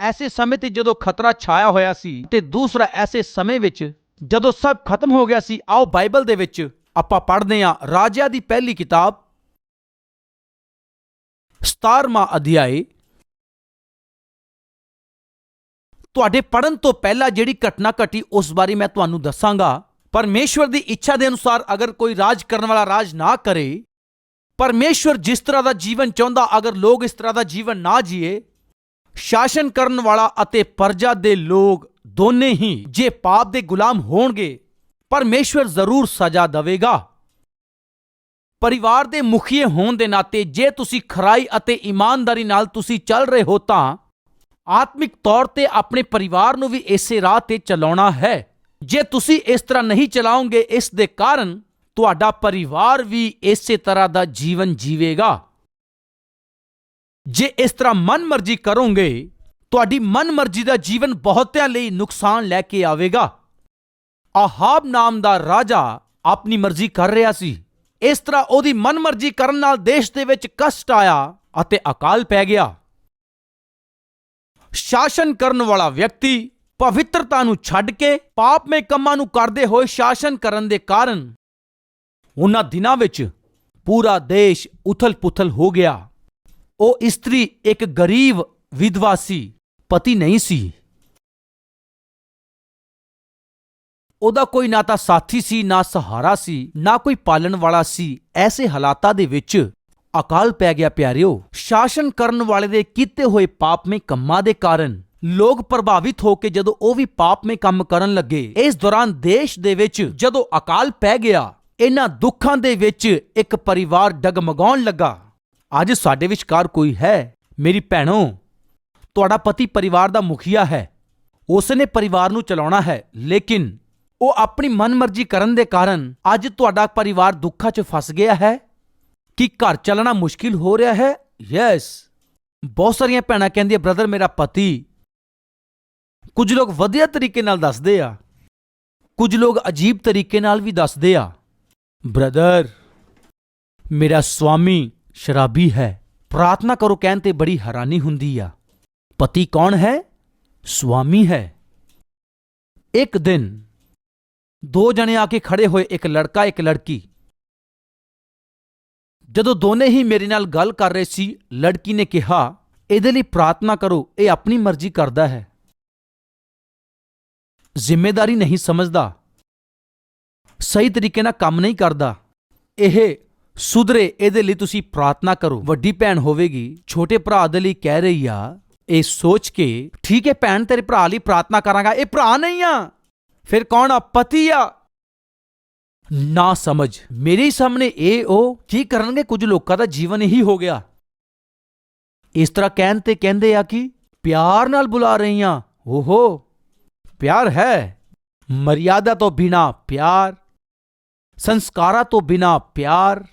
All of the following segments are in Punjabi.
ਐਸੇ ਸਮੇਂ ਤੇ ਜਦੋਂ ਖਤਰਾ ਛਾਇਆ ਹੋਇਆ ਸੀ ਤੇ ਦੂਸਰਾ ਐਸੇ ਸਮੇਂ ਵਿੱਚ ਜਦੋਂ ਸਭ ਖਤਮ ਹੋ ਗਿਆ ਸੀ ਆਓ ਬਾਈਬਲ ਦੇ ਵਿੱਚ ਆਪਾਂ ਪੜ੍ਹਦੇ ਹਾਂ ਰਾਜਿਆਂ ਦੀ ਪਹਿਲੀ ਕਿਤਾਬ 17ਵਾਂ ਅਧਿਆਇ ਤੁਹਾਡੇ ਪੜਨ ਤੋਂ ਪਹਿਲਾਂ ਜਿਹੜੀ ਘਟਨਾ ਘਟੀ ਉਸ ਬਾਰੇ ਮੈਂ ਤੁਹਾਨੂੰ ਦੱਸਾਂਗਾ ਪਰਮੇਸ਼ਵਰ ਦੀ ਇੱਛਾ ਦੇ ਅਨੁਸਾਰ ਅਗਰ ਕੋਈ ਰਾਜ ਕਰਨ ਵਾਲਾ ਰਾਜ ਨਾ ਕਰੇ ਪਰਮੇਸ਼ਵਰ ਜਿਸ ਤਰ੍ਹਾਂ ਦਾ ਜੀਵਨ ਚਾਹੁੰਦਾ ਅਗਰ ਲੋਕ ਇਸ ਤਰ੍ਹਾਂ ਦਾ ਜੀਵਨ ਨਾ ਜੀਏ ਸ਼ਾਸਨ ਕਰਨ ਵਾਲਾ ਅਤੇ ਪਰਜਾ ਦੇ ਲੋਕ ਦੋਨੇ ਹੀ ਜੇ ਪਾਪ ਦੇ ਗੁਲਾਮ ਹੋਣਗੇ, ਪਰਮੇਸ਼ਵਰ ਜ਼ਰੂਰ ਸਜ਼ਾ ਦੇਵੇਗਾ। ਪਰਿਵਾਰ ਦੇ ਮੁਖੀਏ ਹੋਣ ਦੇ ਨਾਤੇ ਜੇ ਤੁਸੀਂ ਖਰਾਈ ਅਤੇ ਇਮਾਨਦਾਰੀ ਨਾਲ ਤੁਸੀਂ ਚੱਲ ਰਹੇ ਹੋ ਤਾਂ ਆਤਮਿਕ ਤੌਰ ਤੇ ਆਪਣੇ ਪਰਿਵਾਰ ਨੂੰ ਵੀ ਇਸੇ ਰਾਹ ਤੇ ਚਲਾਉਣਾ ਹੈ। ਜੇ ਤੁਸੀਂ ਇਸ ਤਰ੍ਹਾਂ ਨਹੀਂ ਚਲਾਓਗੇ, ਇਸ ਦੇ ਕਾਰਨ ਤੁਹਾਡਾ ਪਰਿਵਾਰ ਵੀ ਇਸੇ ਤਰ੍ਹਾਂ ਦਾ ਜੀਵਨ ਜੀਵੇਗਾ। ਜੇ ਇਸ ਤਰ੍ਹਾਂ ਮਨਮਰਜ਼ੀ ਕਰੋਗੇ, ਤੁਹਾਡੀ ਮਨਮਰਜ਼ੀ ਦਾ ਜੀਵਨ ਬਹੁਤਿਆਂ ਲਈ ਨੁਕਸਾਨ ਲੈ ਕੇ ਆਵੇਗਾ। ਆਹਾਬ ਨਾਮ ਦਾ ਰਾਜਾ ਆਪਣੀ ਮਰਜ਼ੀ ਕਰ ਰਿਹਾ ਸੀ। ਇਸ ਤਰ੍ਹਾਂ ਉਹਦੀ ਮਨਮਰਜ਼ੀ ਕਰਨ ਨਾਲ ਦੇਸ਼ ਦੇ ਵਿੱਚ ਕਸ਼ਟ ਆਇਆ ਅਤੇ ਅਕਾਲ ਪੈ ਗਿਆ। ਸ਼ਾਸਨ ਕਰਨ ਵਾਲਾ ਵਿਅਕਤੀ ਪਵਿੱਤਰਤਾ ਨੂੰ ਛੱਡ ਕੇ ਪਾਪਮੇ ਕੰਮਾਂ ਨੂੰ ਕਰਦੇ ਹੋਏ ਸ਼ਾਸਨ ਕਰਨ ਦੇ ਕਾਰਨ ਉਹਨਾਂ ਦਿਨਾਂ ਵਿੱਚ ਪੂਰਾ ਦੇਸ਼ ਉਥਲ-ਪੁਥਲ ਹੋ ਗਿਆ। ਉਹ ਇਸਤਰੀ ਇੱਕ ਗਰੀਬ ਵਿਧਵਾ ਸੀ, ਪਤੀ ਨਹੀਂ ਸੀ। ਉਹਦਾ ਕੋਈ ਨਾ ਤਾਂ ਸਾਥੀ ਸੀ, ਨਾ ਸਹਾਰਾ ਸੀ, ਨਾ ਕੋਈ ਪਾਲਣ ਵਾਲਾ ਸੀ। ਐਸੇ ਹਾਲਾਤਾਂ ਦੇ ਵਿੱਚ ਅਕਾਲ ਪੈ ਗਿਆ ਪਿਆਰਿਓ। ਸ਼ਾਸਨ ਕਰਨ ਵਾਲੇ ਦੇ ਕੀਤੇ ਹੋਏ ਪਾਪਮੇ ਕੰਮਾਂ ਦੇ ਕਾਰਨ ਲੋਕ ਪ੍ਰਭਾਵਿਤ ਹੋ ਕੇ ਜਦੋਂ ਉਹ ਵੀ ਪਾਪਮੇ ਕੰਮ ਕਰਨ ਲੱਗੇ, ਇਸ ਦੌਰਾਨ ਦੇਸ਼ ਦੇ ਵਿੱਚ ਜਦੋਂ ਅਕਾਲ ਪੈ ਗਿਆ, ਇਹਨਾਂ ਦੁੱਖਾਂ ਦੇ ਵਿੱਚ ਇੱਕ ਪਰਿਵਾਰ ਡਗਮਗਾਉਣ ਲੱਗਾ। ਅੱਜ ਸਾਡੇ ਵਿਚਕਾਰ ਕੋਈ ਹੈ? ਮੇਰੀ ਭੈਣੋ, ਤੁਹਾਡਾ ਪਤੀ ਪਰਿਵਾਰ ਦਾ ਮੁਖੀਆ ਹੈ। ਉਸ ਨੇ ਪਰਿਵਾਰ ਨੂੰ ਚਲਾਉਣਾ ਹੈ, ਲੇਕਿਨ ਉਹ ਆਪਣੀ ਮਨਮਰਜ਼ੀ ਕਰਨ ਦੇ ਕਾਰਨ ਅੱਜ ਤੁਹਾਡਾ ਪਰਿਵਾਰ ਦੁੱਖਾਂ 'ਚ ਫਸ ਗਿਆ ਹੈ? ਕਿ ਘਰ ਚੱਲਣਾ ਮੁਸ਼ਕਿਲ ਹੋ ਰਿਹਾ ਹੈ? ਯੈਸ। ਬਹੁਤ ਸਾਰੀਆਂ ਭੈਣਾਂ ਕਹਿੰਦੀਆਂ, ਬ੍ਰਦਰ, ਮੇਰਾ ਪਤੀ ਕੁਝ ਲੋਕ ਵਧੀਆ ਤਰੀਕੇ ਨਾਲ ਦੱਸਦੇ ਆ। ਕੁਝ ਲੋਕ ਅਜੀਬ ਤਰੀਕੇ ਨਾਲ ਵੀ ਦੱਸਦੇ ਆ। ਬ੍ਰਦਰ, ਮੇਰਾ ਸਵਾਮੀ ਸ਼ਰਾਬੀ ਹੈ। ਪ੍ਰਾਰਥਨਾ ਕਰੋ ਕਹਿਣ ਤੇ ਬੜੀ ਹੈਰਾਨੀ ਹੁੰਦੀ ਆ। ਪਤੀ ਕੌਣ ਹੈ? ਸੁਆਮੀ ਹੈ। ਇੱਕ ਦਿਨ ਦੋ ਜਣੇ ਆ ਕੇ ਖੜੇ ਹੋਏ ਇੱਕ ਲੜਕਾ, ਇੱਕ ਲੜਕੀ। ਜਦੋਂ ਦੋਨੇ ਹੀ ਮੇਰੇ ਨਾਲ ਗੱਲ ਕਰ ਰਹੇ ਸੀ, ਲੜਕੀ ਨੇ ਕਿਹਾ, ਇਹਦੇ ਲਈ ਪ੍ਰਾਰਥਨਾ ਕਰੋ, ਇਹ ਆਪਣੀ ਮਰਜ਼ੀ ਕਰਦਾ ਹੈ। ਜ਼ਿੰਮੇਵਾਰੀ ਨਹੀਂ ਸਮਝਦਾ। ਸਹੀ ਤਰੀਕੇ ਨਾਲ ਕੰਮ ਨਹੀਂ ਕਰਦਾ। ਇਹ ਸੁਧਰੇ, ਇਹਦੇ ਲਈ ਤੁਸੀਂ ਪ੍ਰਾਰਥਨਾ ਕਰੋ। ਵੱਡੀ ਭੈਣ ਹੋਵੇਗੀ, ਛੋਟੇ ਭਰਾ ਦੇ ਲਈ ਕਹਿ ਰਹੀ ਆ, ਇਹ ਸੋਚ ਕੇ, ਠੀਕ ਹੈ ਭੈਣ, ਤੇਰੇ ਭਰਾ ਲਈ ਪ੍ਰਾਰਥਨਾ ਕਰਾਂਗਾ। ਇਹ ਭਰਾ ਨਹੀਂ ਆ। ਫਿਰ ਕੌਣ ਆ? ਪਤੀ ਆ। ਨਾ ਸਮਝ। ਮੇਰੇ ਸਾਹਮਣੇ ਇਹ ਉਹ ਕੀ ਕਰਨਗੇ? ਕੁਝ ਲੋਕਾਂ ਦਾ ਜੀਵਨ ਇਹੀ ਹੋ ਗਿਆ। ਇਸ ਤਰ੍ਹਾਂ ਕਹਿਣ ਤੇ ਕਹਿੰਦੇ ਆ ਕਿ ਪਿਆਰ ਨਾਲ ਬੁਲਾ ਰਹੀ ਆ ਓਹੋ, ਪਿਆਰ ਹੈ। ਮਰਿਆਦਾ ਤੋਂ ਬਿਨਾ ਪਿਆਰ, ਸੰਸਕਾਰਾਂ ਤੋਂ ਬਿਨਾ ਪਿਆਰ।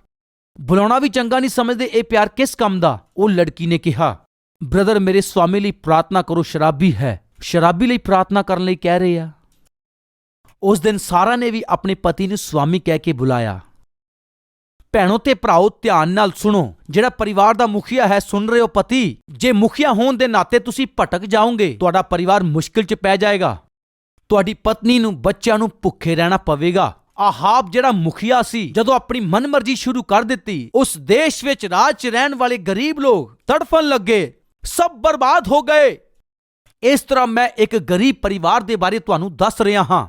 ਬੁਲਾਉਣਾ ਵੀ ਚੰਗਾ ਨਹੀਂ ਸਮਝਦੇ ਇਹ ਪਿਆਰ ਕਿਸ ਕੰਮ ਦਾ? ਉਹ ਲੜਕੀ ਨੇ ਕਿਹਾ, ਬ੍ਰਦਰ, ਮੇਰੇ ਸਵਾਮੀ ਲਈ ਪ੍ਰਾਰਥਨਾ ਕਰੋ, ਸ਼ਰਾਬੀ ਹੈ। ਸ਼ਰਾਬੀ ਲਈ ਪ੍ਰਾਰਥਨਾ ਕਰਨ ਲਈ ਕਹਿ ਰਹੇ ਆ। ਉਸ ਦਿਨ ਸਾਰਾ ਨੇ ਵੀ ਆਪਣੇ ਪਤੀ ਨੂੰ ਸਵਾਮੀ ਕਹਿ ਕੇ ਬੁਲਾਇਆ। ਭੈਣੋ ਤੇ ਭਰਾਓ, ਧਿਆਨ ਨਾਲ ਸੁਣੋ। ਜਿਹੜਾ ਪਰਿਵਾਰ ਦਾ ਮੁਖੀਆ ਹੈ, ਸੁਣ ਰਹੇ ਹੋ ਪਤੀ। ਜੇ ਮੁਖੀਆ ਹੋਣ ਦੇ ਨਾਤੇ ਤੁਸੀਂ ਭਟਕ ਜਾਓਗੇ, ਤੁਹਾਡਾ ਪਰਿਵਾਰ ਮੁਸ਼ਕਿਲ 'ਚ ਪੈ ਜਾਏਗਾ। ਤੁਹਾਡੀ ਪਤਨੀ ਨੂੰ, ਬੱਚਿਆਂ ਨੂੰ ਭੁੱਖੇ ਰਹਿਣਾ ਪਵੇਗਾ। ਆਹਾਬ ਜਿਹੜਾ ਮੁਖੀਆ ਸੀ, ਜਦੋਂ ਆਪਣੀ ਮਨਮਰਜ਼ੀ ਸ਼ੁਰੂ ਕਰ ਦਿੱਤੀ, ਉਸ ਦੇਸ਼ ਵਿੱਚ ਰਾਜ 'ਚ ਰਹਿਣ ਵਾਲੇ ਗਰੀਬ ਲੋਕ ਤੜਫਣ ਲੱਗੇ, ਸਭ ਬਰਬਾਦ ਹੋ ਗਏ। ਇਸ ਤਰ੍ਹਾਂ ਮੈਂ ਇੱਕ ਗਰੀਬ ਪਰਿਵਾਰ ਦੇ ਬਾਰੇ ਤੁਹਾਨੂੰ ਦੱਸ ਰਿਹਾ ਹਾਂ।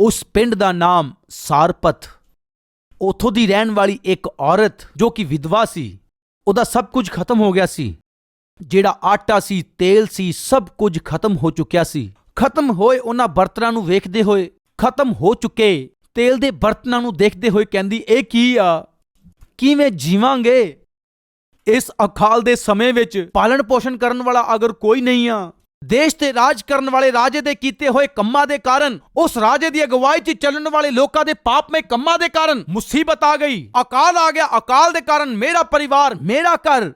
ਉਸ ਪਿੰਡ ਦਾ ਨਾਮ ਸਾਰਪਤ ਉਥੋਂ ਦੀ ਰਹਿਣ ਵਾਲੀ ਇੱਕ ਔਰਤ, ਜੋ ਕਿ ਵਿਧਵਾ ਸੀ, ਉਹਦਾ ਸਭ ਕੁਝ ਖਤਮ ਹੋ ਗਿਆ ਸੀ। ਜਿਹੜਾ ਆਟਾ ਸੀ, ਤੇਲ ਸੀ, ਸਭ ਕੁਝ ਖਤਮ ਹੋ ਚੁੱਕਿਆ ਸੀ। ਖਤਮ ਹੋਏ ਉਹਨਾਂ ਬਰਤਨਾਂ ਨੂੰ ਵੇਖਦੇ ਹੋਏ, ਖਤਮ ਹੋ ਚੁੱਕੇ। ਤੇਲ ਦੇ ਬਰਤਨਾਂ ਨੂੰ ਦੇਖਦੇ ਹੋਏ ਕਹਿੰਦੀ, ਇਹ ਕੀ ਆ? ਕਿਵੇਂ ਜੀਵਾਂਗੇ? ਇਸ ਅਕਾਲ ਦੇ ਸਮੇਂ ਵਿੱਚ ਪਾਲਣ ਪੋਸ਼ਣ ਕਰਨ ਵਾਲਾ ਅਗਰ ਕੋਈ ਨਹੀਂ ਆ, ਦੇਸ਼ ਤੇ ਰਾਜ ਕਰਨ ਵਾਲੇ ਰਾਜੇ ਦੇ ਕੀਤੇ ਹੋਏ ਕੰਮਾਂ ਦੇ ਕਾਰਨ, ਉਸ ਰਾਜੇ ਦੀ ਅਗਵਾਈ 'ਚ ਚੱਲਣ ਵਾਲੇ ਲੋਕਾਂ ਦੇ ਪਾਪਮੇ ਕੰਮਾਂ ਦੇ ਕਾਰਨ ਮੁਸੀਬਤ ਆ ਗਈ। ਅਕਾਲ ਆ ਗਿਆ, ਅਕਾਲ ਦੇ ਕਾਰਨ ਮੇਰਾ ਪਰਿਵਾਰ, ਮੇਰਾ ਘਰ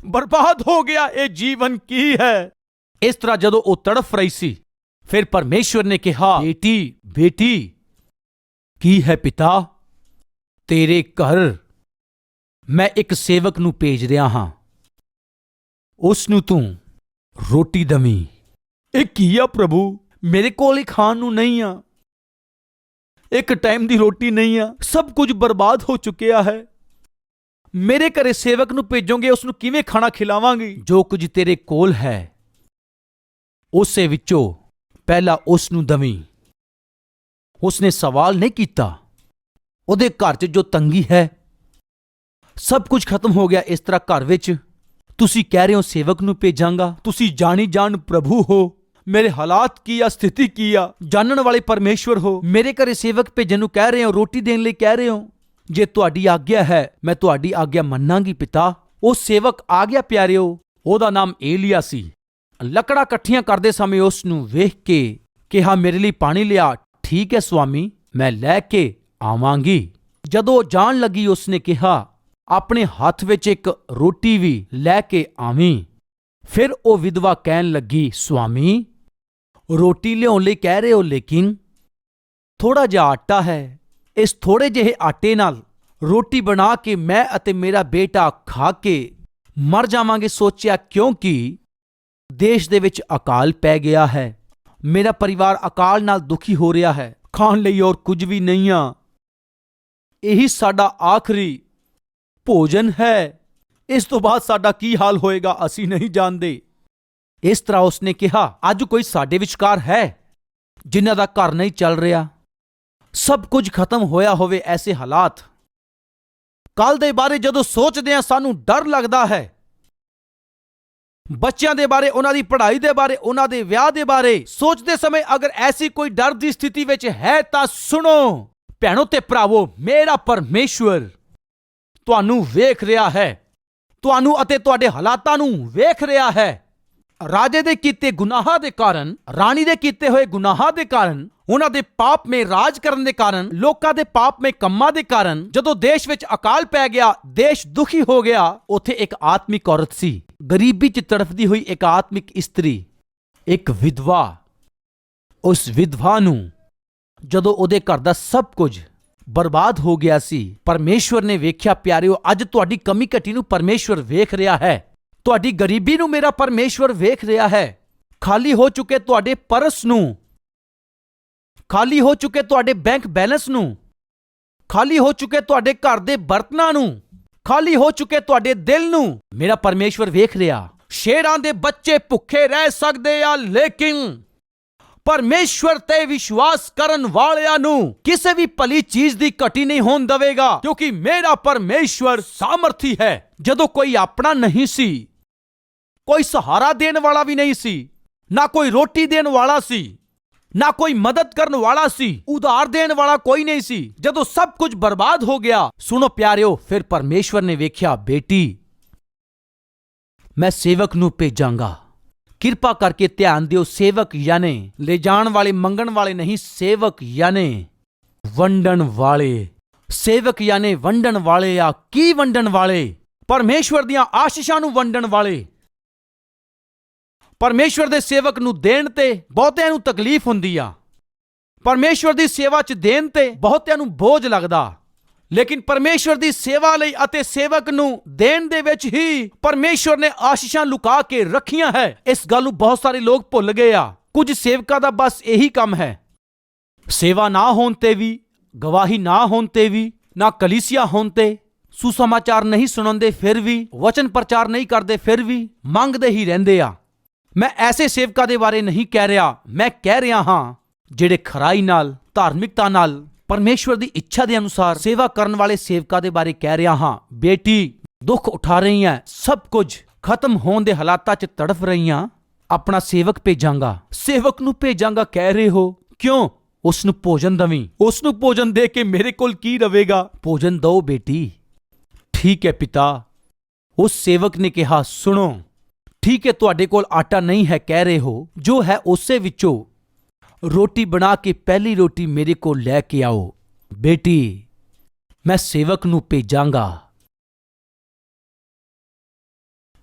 ਬਰਬਾਦ ਹੋ ਗਿਆ। ਇਹ ਜੀਵਨ ਕੀ ਹੈ? ਇਸ ਤਰ੍ਹਾਂ ਜਦੋਂ ਉਹ ਤੜਫ ਰਹੀ ਸੀ, ਫਿਰ ਪਰਮੇਸ਼ਵਰ ਨੇ ਕਿਹਾ, ਬੇਟੀ ਬੇਟੀ ਕੀ ਹੈ ਪਿਤਾ? ਤੇਰੇ ਘਰ। ਮੈਂ ਇੱਕ ਸੇਵਕ ਨੂੰ ਭੇਜ ਰਿਹਾ ਹਾਂ। ਉਸ ਨੂੰ ਤੂੰ ਰੋਟੀ ਦਵੀ। ਇਹ ਕੀ ਆ ਪ੍ਰਭੂ? ਮੇਰੇ ਕੋਲ ਹੀ ਖਾਣ ਨੂੰ ਨਹੀਂ ਆ। ਇੱਕ ਟਾਈਮ ਦੀ ਰੋਟੀ ਨਹੀਂ ਆ। ਸਭ ਕੁਝ ਬਰਬਾਦ ਹੋ ਚੁੱਕਿਆ ਹੈ। ਮੇਰੇ ਘਰੇ ਸੇਵਕ ਨੂੰ ਭੇਜੋਗੇ ਉਸ ਨੂੰ ਕਿਵੇਂ ਖਾਣਾ ਖਿਲਾਵਾਂਗੇ? ਜੋ ਕੁਝ ਤੇਰੇ ਕੋਲ ਹੈ, ਉਸੇ ਵਿੱਚੋਂ ਪਹਿਲਾਂ ਉਸ ਨੂੰ ਦਵੀਂ। ਉਸਨੇ ਸਵਾਲ ਨਹੀਂ ਕੀਤਾ। ਉਹਦੇ ਘਰ 'ਚ ਜੋ ਤੰਗੀ ਹੈ, ਸਭ ਕੁਝ ਖਤਮ ਹੋ ਗਿਆ ਇਸ ਤਰ੍ਹਾਂ ਘਰ ਵਿੱਚ। ਤੁਸੀਂ ਕਹਿ ਰਹੇ ਹੋ ਸੇਵਕ ਨੂੰ ਭੇਜਾਂਗਾ। ਤੁਸੀਂ ਜਾਣੀ ਜਾਣ ਪ੍ਰਭੂ ਹੋ। ਮੇਰੇ ਹਾਲਾਤ ਕੀ ਆ, ਸਥਿਤੀ ਕੀ ਆ? ਜਾਣਨ ਵਾਲੇ ਪਰਮੇਸ਼ਵਰ ਹੋ। ਮੇਰੇ ਘਰੇ ਸੇਵਕ ਭੇਜਣ ਨੂੰ ਕਹਿ ਰਹੇ ਹੋ, ਰੋਟੀ ਦੇਣ ਲਈ ਕਹਿ ਰਹੇ ਹੋ। ਜੇ ਤੁਹਾਡੀ ਆਗਿਆ ਹੈ, ਮੈਂ ਤੁਹਾਡੀ ਆਗਿਆ ਮੰਨਾਂਗੀ ਪਿਤਾ। ਉਹ ਸੇਵਕ ਆ ਗਿਆ ਪਿਆਰਿਓ, ਉਹਦਾ ਨਾਮ ਏਲੀਆ ਸੀ। ਲੱਕੜਾਂ ਇਕੱਠੀਆਂ ਕਰਦੇ ਸਮੇਂ ਉਸ ਨੂੰ ਵੇਖ ਕੇ ਕਿਹਾ, ਮੇਰੇ ਲਈ ਪਾਣੀ ਲਿਆ ਠੀਕ ਹੈ ਸੁਆਮੀ, ਮੈਂ ਲੈ ਕੇ ਆਵਾਂਗੀ। ਜਦੋਂ ਜਾਣ ਲੱਗੀ, ਉਸਨੇ ਕਿਹਾ, ਆਪਣੇ ਹੱਥ ਵਿੱਚ ਇੱਕ ਰੋਟੀ ਵੀ ਲੈ ਕੇ ਆਵੀਂ। ਫਿਰ ਉਹ ਵਿਧਵਾ ਕਹਿਣ ਲੱਗੀ, ਸੁਆਮੀ, ਰੋਟੀ ਲਿਆਉਣ ਲਈ ਕਹਿ ਰਹੇ ਹੋ, ਲੇਕਿਨ ਥੋੜਾ ਜਿਹਾ ਆਟਾ ਹੈ। ਇਸ ਥੋੜੇ ਜਿਹੇ ਆਟੇ ਨਾਲ ਰੋਟੀ ਬਣਾ ਕੇ ਮੈਂ ਅਤੇ ਮੇਰਾ ਬੇਟਾ ਖਾ ਕੇ ਮਰ ਜਾਵਾਂਗੇ, ਸੋਚਿਆ ਕਿਉਂਕਿ ਦੇਸ਼ ਦੇ ਵਿੱਚ ਅਕਾਲ ਪੈ ਗਿਆ ਹੈ। ਮੇਰਾ ਪਰਿਵਾਰ ਅਕਾਲ ਨਾਲ ਦੁਖੀ ਹੋ ਰਿਹਾ ਹੈ। ਖਾਣ ਲਈ ਔਰ ਕੁਝ ਵੀ ਨਹੀਂ ਆ। ਇਹੀ ਸਾਡਾ ਆਖਰੀ ਭੋਜਨ ਹੈ। ਇਸ ਤੋਂ ਬਾਅਦ ਸਾਡਾ ਕੀ ਹਾਲ ਹੋਏਗਾ, ਅਸੀਂ ਨਹੀਂ ਜਾਣਦੇ। ਇਸ ਤਰ੍ਹਾਂ ਉਸਨੇ ਕਿਹਾ, ਅੱਜ ਕੋਈ ਸਾਡੇ ਵਿਚਕਾਰ ਹੈ, ਜਿਨ੍ਹਾਂ ਦਾ ਘਰ ਨਹੀਂ ਚੱਲ ਰਿਹਾ। ਸਭ ਕੁਝ ਖਤਮ ਹੋਇਆ ਹੋਵੇ ਐਸੇ ਹਾਲਾਤ। ਕੱਲ ਦੇ ਬਾਰੇ ਜਦੋਂ ਸੋਚਦੇ ਹਾਂ, ਸਾਨੂੰ ਡਰ ਲੱਗਦਾ ਹੈ। ਬੱਚਿਆਂ ਦੇ ਬਾਰੇ, ਉਹਨਾਂ ਦੀ ਪੜ੍ਹਾਈ ਦੇ ਬਾਰੇ, ਉਹਨਾਂ ਦੇ ਵਿਆਹ ਦੇ ਬਾਰੇ ਸੋਚਦੇ ਸਮੇਂ ਅਗਰ ਐਸੀ ਕੋਈ ਡਰ ਦੀ ਸਥਿਤੀ ਵਿੱਚ ਹੈ ਤਾਂ ਸੁਣੋ। ਭੈਣੋ ਤੇ ਭਰਾਵੋ, ਮੇਰਾ ਪਰਮੇਸ਼ਵਰ ਤੁਹਾਨੂੰ ਵੇਖ ਰਿਹਾ ਹੈ। ਤੁਹਾਨੂੰ ਅਤੇ ਤੁਹਾਡੇ ਹਾਲਾਤਾਂ ਨੂੰ ਵੇਖ ਰਿਹਾ ਹੈ। ਰਾਜੇ ਦੇ ਕੀਤੇ ਗੁਨਾਹਾਂ ਦੇ ਕਾਰਨ, ਰਾਣੀ ਦੇ ਕੀਤੇ ਹੋਏ ਗੁਨਾਹਾਂ ਦੇ ਕਾਰਨ, ਉਹਨਾਂ ਦੇ ਪਾਪਮੇ ਰਾਜ ਕਰਨ ਦੇ ਕਾਰਨ, ਲੋਕਾਂ ਦੇ ਪਾਪਮੇ ਕੰਮਾਂ ਦੇ ਕਾਰਨ, ਜਦੋਂ ਦੇਸ਼ ਵਿੱਚ ਅਕਾਲ ਪੈ ਗਿਆ, ਦੇਸ਼ ਦੁਖੀ ਹੋ ਗਿਆ, ਉੱਥੇ ਇੱਕ ਆਤਮਿਕ ਔਰਤ ਸੀ। ਗਰੀਬੀ 'ਚ ਤੜਫਦੀ ਹੋਈ ਇੱਕ ਆਤਮਿਕ ਇਸਤਰੀ, ਇੱਕ ਵਿਧਵਾ, ਉਸ ਵਿਧਵਾ ਨੂੰ ਜਦੋਂ ਉਹਦੇ ਘਰ ਦਾ ਸਭ ਕੁਝ ਬਰਬਾਦ ਹੋ ਗਿਆ ਸੀ, ਪਰਮੇਸ਼ਵਰ ਨੇ ਵੇਖਿਆ, ਪਿਆਰਿਓ, ਅੱਜ ਤੁਹਾਡੀ ਕਮੀ ਘਟੀ ਨੂੰ ਪਰਮੇਸ਼ਵਰ ਵੇਖ ਰਿਹਾ ਹੈ। ਤੁਹਾਡੀ ਗਰੀਬੀ ਨੂੰ ਮੇਰਾ ਪਰਮੇਸ਼ਵਰ ਵੇਖ ਰਿਹਾ ਹੈ। ਖਾਲੀ ਹੋ ਚੁੱਕੇ ਤੁਹਾਡੇ ਪਰਸ ਨੂੰ। ਖਾਲੀ ਹੋ ਚੁੱਕੇ ਤੁਹਾਡੇ ਬੈਂਕ ਬੈਲੈਂਸ ਨੂੰ। ਖਾਲੀ ਹੋ ਚੁੱਕੇ ਤੁਹਾਡੇ ਘਰ ਦੇ ਬਰਤਨਾਂ ਨੂੰ। ਖਾਲੀ ਹੋ ਚੁੱਕੇ ਤੁਹਾਡੇ ਦਿਲ ਨੂੰ। ਮੇਰਾ ਪਰਮੇਸ਼ਵਰ ਵੇਖ ਰਿਹਾ ਸ਼ੇਰਾਂ ਦੇ ਬੱਚੇ ਭੁੱਖੇ ਰਹਿ ਸਕਦੇ ਆ, ਲੇਕਿਨ ਪਰਮੇਸ਼ਵਰ ਤੇ ਵਿਸ਼ਵਾਸ ਕਰਨ ਵਾਲਿਆਂ ਨੂੰ ਕਿਸੇ ਵੀ ਭਲੀ ਚੀਜ਼ ਦੀ ਘਟੀ ਨਹੀਂ ਹੋਣ ਦੇਵੇਗਾ, ਕਿਉਂਕਿ ਮੇਰਾ ਪਰਮੇਸ਼ਵਰ ਸਾਮਰਥੀ ਹੈ। ਜਦੋਂ ਕੋਈ ਆਪਣਾ ਨਹੀਂ ਸੀ, ਕੋਈ ਸਹਾਰਾ ਦੇਣ ਵਾਲਾ ਵੀ ਨਹੀਂ ਸੀ, ਨਾ ਕੋਈ ਰੋਟੀ ਦੇਣ ਵਾਲਾ ਸੀ ਨਾ ਕੋਈ ਮਦਦ ਕਰਨ ਵਾਲਾ ਸੀ, ਉਧਾਰ ਦੇਣ ਵਾਲਾ ਕੋਈ ਨਹੀਂ ਸੀ। ਜਦੋਂ ਸਭ ਕੁਝ ਬਰਬਾਦ ਹੋ ਗਿਆ, ਸੁਣੋ ਪਿਆਰਿਓ, ਫਿਰ ਪਰਮੇਸ਼ਵਰ ਨੇ ਵੇਖਿਆ, ਬੇਟੀ, ਮੈਂ ਸੇਵਕ ਨੂੰ ਭੇਜਾਂਗਾ। ਕਿਰਪਾ ਕਰਕੇ ਧਿਆਨ ਦਿਓ, ਸੇਵਕ ਯਾਨੇ, ਲੈ ਜਾਣ ਵਾਲੇ, ਮੰਗਣ ਵਾਲੇ ਨਹੀਂ, ਸੇਵਕ ਯਾਨੇ, ਵੰਡਣ ਵਾਲੇ। ਸੇਵਕ ਯਾਨੇ, ਵੰਡਣ ਵਾਲੇ ਆ, ਕੀ ਵੰਡਣ ਵਾਲੇ? ਪਰਮੇਸ਼ਵਰ ਦੀਆਂ ਆਸ਼ੀਸ਼ਾਂ ਨੂੰ ਵੰਡਣ ਵਾਲੇ। ਪਰਮੇਸ਼ਵਰ ਦੇ ਸੇਵਕ ਨੂੰ ਦੇਣ ਤੇ ਬਹੁਤਿਆਂ ਨੂੰ ਤਕਲੀਫ ਹੁੰਦੀ ਆ। ਪਰਮੇਸ਼ਵਰ ਦੀ ਸੇਵਾ 'ਚ ਦੇਣ ਤੇ ਬਹੁਤਿਆਂ ਨੂੰ ਬੋਝ ਲੱਗਦਾ। ਲੇਕਿਨ ਪਰਮੇਸ਼ਵਰ ਦੀ ਸੇਵਾ ਲਈ ਅਤੇ ਸੇਵਕ ਨੂੰ ਦੇਣ ਦੇ ਵਿੱਚ ਹੀ ਪਰਮੇਸ਼ਵਰ ਨੇ ਆਸ਼ੀਸ਼ਾਂ ਲੁਕਾ ਕੇ ਰੱਖੀਆਂ ਹੈ। ਇਸ ਗੱਲ ਨੂੰ ਬਹੁਤ ਸਾਰੇ ਲੋਕ ਭੁੱਲ ਗਏ ਆ। ਕੁਝ ਸੇਵਕਾਂ ਦਾ ਬਸ ਇਹੀ ਕੰਮ ਹੈ। ਸੇਵਾ ਨਾ ਹੋਣ ਤੇ ਵੀ, ਗਵਾਹੀ ਨਾ ਹੋਣ ਤੇ ਵੀ, ਨਾ ਕਲੀਸਿਆ ਹੋਣ ਤੇ ਸੁਸਮਾਚਾਰ ਨਹੀਂ ਸੁਣਾਉਂਦੇ ਫਿਰ ਵੀ, ਵਚਨ ਪ੍ਰਚਾਰ ਨਹੀਂ ਕਰਦੇ ਫਿਰ ਵੀ, ਮੰਗਦੇ ਹੀ ਰਹਿੰਦੇ ਆ। ਮੈਂ ਐਸੇ ਸੇਵਕਾਂ ਦੇ ਬਾਰੇ ਨਹੀਂ ਕਹਿ ਰਿਹਾ। ਮੈਂ ਕਹਿ ਰਿਹਾ ਹਾਂ, ਜਿਹੜੇ ਖਰਾਈ ਨਾਲ, ਧਾਰਮਿਕਤਾ ਨਾਲ, ਪਰਮੇਸ਼ਵਰ ਦੀ ਇੱਛਾ ਦੇ ਅਨੁਸਾਰ ਸੇਵਾ ਕਰਨ ਵਾਲੇ ਸੇਵਕਾਂ ਦੇ ਬਾਰੇ ਕਹਿ ਰਿਹਾ ਹਾਂ। ਬੇਟੀ, ਦੁੱਖ ਉਠਾ ਰਹੀ ਹੈ। ਸਭ ਕੁਝ ਖਤਮ ਹੋਣ ਦੇ ਹਾਲਾਤਾਂ 'ਚ ਤੜਫ ਰਹੀ ਹਾਂ ਆਪਣਾ ਸੇਵਕ ਭੇਜਾਂਗਾ। ਸੇਵਕ ਨੂੰ ਭੇਜਾਂਗਾ ਕਹਿ ਰਹੇ ਹੋ? ਕਿਉਂ? ਉਸ ਨੂੰ ਭੋਜਨ ਦਵੀਂ। ਉਸ ਨੂੰ ਭੋਜਨ ਦੇ ਕੇ ਮੇਰੇ ਕੋਲ ਕੀ ਰਵੇਗਾ? ਭੋਜਨ ਦੋ ਬੇਟੀ। ਠੀਕ ਹੈ ਪਿਤਾ। ਉਸ ਸੇਵਕ ਨੇ ਕਿਹਾ, ਸੁਣੋ ਠੀਕ ਹੈ, ਤੁਹਾਡੇ ਕੋਲ ਆਟਾ ਨਹੀਂ ਹੈ, ਕਹਿ ਰਹੇ ਹੋ। ਜੋ ਹੈ, ਉਸੇ ਵਿੱਚੋਂ ਰੋਟੀ ਬਣਾ ਕੇ ਪਹਿਲੀ ਰੋਟੀ ਮੇਰੇ ਕੋਲ ਲੈ ਕੇ ਆਓ। ਬੇਟੀ, ਮੈਂ ਸੇਵਕ ਨੂੰ ਭੇਜਾਂਗਾ।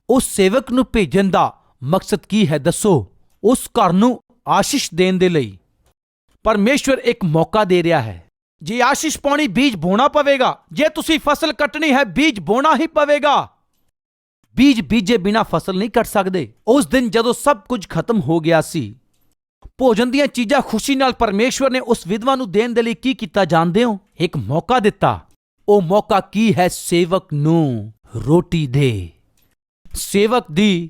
ਉਸ ਸੇਵਕ ਨੂੰ ਭੇਜਣ ਦਾ ਮਕਸਦ ਕੀ ਹੈ, ਦੱਸੋ। ਉਸ ਘਰ ਨੂੰ ਆਸ਼ੀਸ਼ ਦੇਣ ਦੇ ਲਈ ਪਰਮੇਸ਼ਵਰ ਇੱਕ ਮੌਕਾ ਦੇ ਰਿਹਾ ਹੈ। ਜੇ ਆਸ਼ੀਸ਼ ਪਾਉਣੀ ਬੀਜ ਬੋਣਾ ਪਵੇਗਾ, ਜੇ ਤੁਸੀਂ ਫਸਲ ਕੱਟਣੀ ਹੈ, ਬੀਜ ਬੋਣਾ ਹੀ ਪਵੇਗਾ। ਬੀਜ ਬੀਜੇ ਬਿਨਾ ਫਸਲ ਨਹੀਂ ਕੱਟ ਸਕਦੇ। ਉਸ ਦਿਨ ਜਦੋਂ ਸਭ ਕੁਝ ਖਤਮ ਹੋ ਗਿਆ ਸੀ, ਭੋਜਨ ਦੀਆਂ ਚੀਜ਼ਾਂ ਖੁਸ਼ੀ ਨਾਲ ਪਰਮੇਸ਼ਵਰ ਨੇ ਉਸ ਵਿਧਵਾ ਨੂੰ ਦੇਣ ਦੇ ਲਈ ਕੀ ਕੀਤਾ ਜਾਣਦੇ ਹੋ? ਇੱਕ ਮੌਕਾ ਦਿੱਤਾ। ਉਹ ਮੌਕਾ ਕੀ ਹੈ? ਸੇਵਕ ਨੂੰ ਰੋਟੀ ਦੇ। ਸੇਵਕ ਦੀ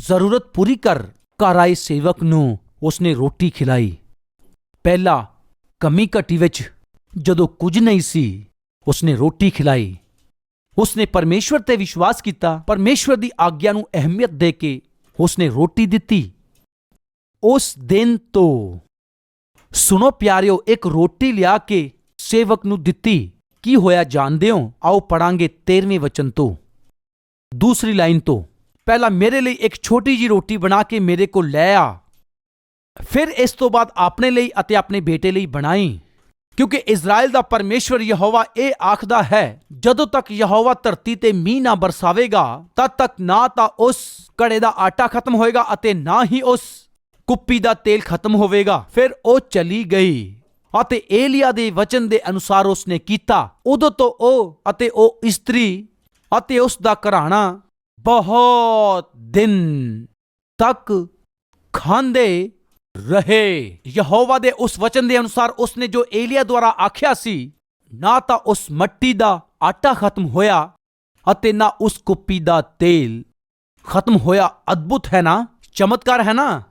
ਜ਼ਰੂਰਤ ਪੂਰੀ ਕਰ। ਘਰ ਆਏ ਸੇਵਕ ਨੂੰ ਉਸਨੇ ਰੋਟੀ ਖਿਲਾਈ। ਪਹਿਲਾ ਕਮੀ ਘਟੀ ਵਿੱਚ ਜਦੋਂ ਕੁਝ ਨਹੀਂ ਸੀ, ਉਸਨੇ ਰੋਟੀ ਖਿਲਾਈ। ਉਸਨੇ ਪਰਮੇਸ਼ਵਰ ਤੇ ਵਿਸ਼ਵਾਸ ਕੀਤਾ। ਪਰਮੇਸ਼ਵਰ ਦੀ ਆਗਿਆ ਨੂੰ ਅਹਿਮੀਅਤ ਦੇ ਕੇ ਉਸਨੇ ਰੋਟੀ ਦਿੱਤੀ। ਉਸ ਦਿਨ ਤੋਂ ਸੁਣੋ ਪਿਆਰਿਓ, ਇੱਕ ਰੋਟੀ ਲਿਆ ਕੇ ਸੇਵਕ ਨੂੰ ਦਿੱਤੀ। ਕੀ ਹੋਇਆ ਜਾਣਦੇ ਹੋ ਆਓ ਪੜਾਂਗੇ 13ਵੇਂ ਵਚਨ ਤੋਂ। ਦੂਸਰੀ ਲਾਈਨ ਤੋਂ। ਪਹਿਲਾਂ ਮੇਰੇ ਲਈ ਇੱਕ ਛੋਟੀ ਜੀ ਰੋਟੀ ਬਣਾ ਕੇ ਮੇਰੇ ਕੋਲ ਲੈ ਆ। ਫਿਰ ਇਸ ਤੋਂ ਬਾਅਦ ਆਪਣੇ ਲਈ ਅਤੇ ਆਪਣੇ ਬੇਟੇ ਲਈ ਬਣਾਈ। ਕਿਉਂਕਿ ਇਜ਼ਰਾਈਲ ਦਾ ਪਰਮੇਸ਼ਵਰ ਯਹੋਵਾ ਇਹ ਆਖਦਾ ਹੈ, ਜਦੋਂ ਤੱਕ ਯਹੋਵਾ ਧਰਤੀ ਤੇ ਮੀਂਹ ਨਾ ਬਰਸਾਵੇਗਾ, ਤਦ ਤੱਕ ਨਾ ਤਾਂ ਉਸ ਕੜੇ ਦਾ ਆਟਾ ਖਤਮ ਹੋਏਗਾ ਅਤੇ ਨਾ ਹੀ ਉਸ ਕੁੱਪੀ ਦਾ ਤੇਲ ਖਤਮ ਹੋਵੇਗਾ। ਫਿਰ ਉਹ ਚਲੀ ਗਈ ਅਤੇ ਏਲੀਆ ਦੇ ਵਚਨ ਦੇ ਅਨੁਸਾਰ ਉਸਨੇ ਕੀਤਾ। ਉਦੋਂ ਤੋਂ ਉਹ ਅਤੇ ਉਹ ਇਸਤਰੀ ਅਤੇ ਉਸ ਦਾ ਘਰਾਣਾ ਬਹੁਤ ਦਿਨ ਤੱਕ ਖਾਂਦੇ ਰਹੇ। ਯਹੋਵਾ ਦੇ ਉਸ ਵਚਨ ਦੇ ਅਨੁਸਾਰ ਉਸਨੇ ਜੋ ਏਲੀਆ ਦੁਆਰਾ ਆਖਿਆ ਸੀ, ਨਾ ਤਾਂ ਉਸ ਮੱਟੀ ਦਾ ਆਟਾ ਖਤਮ ਹੋਇਆ ਅਤੇ ਨਾ ਉਸ ਕੁੱਪੀ ਦਾ ਤੇਲ ਖਤਮ ਹੋਇਆ। ਅਦਭੁਤ ਹੈ ਨਾ? ਚਮਤਕਾਰ ਹੈ ਨਾ?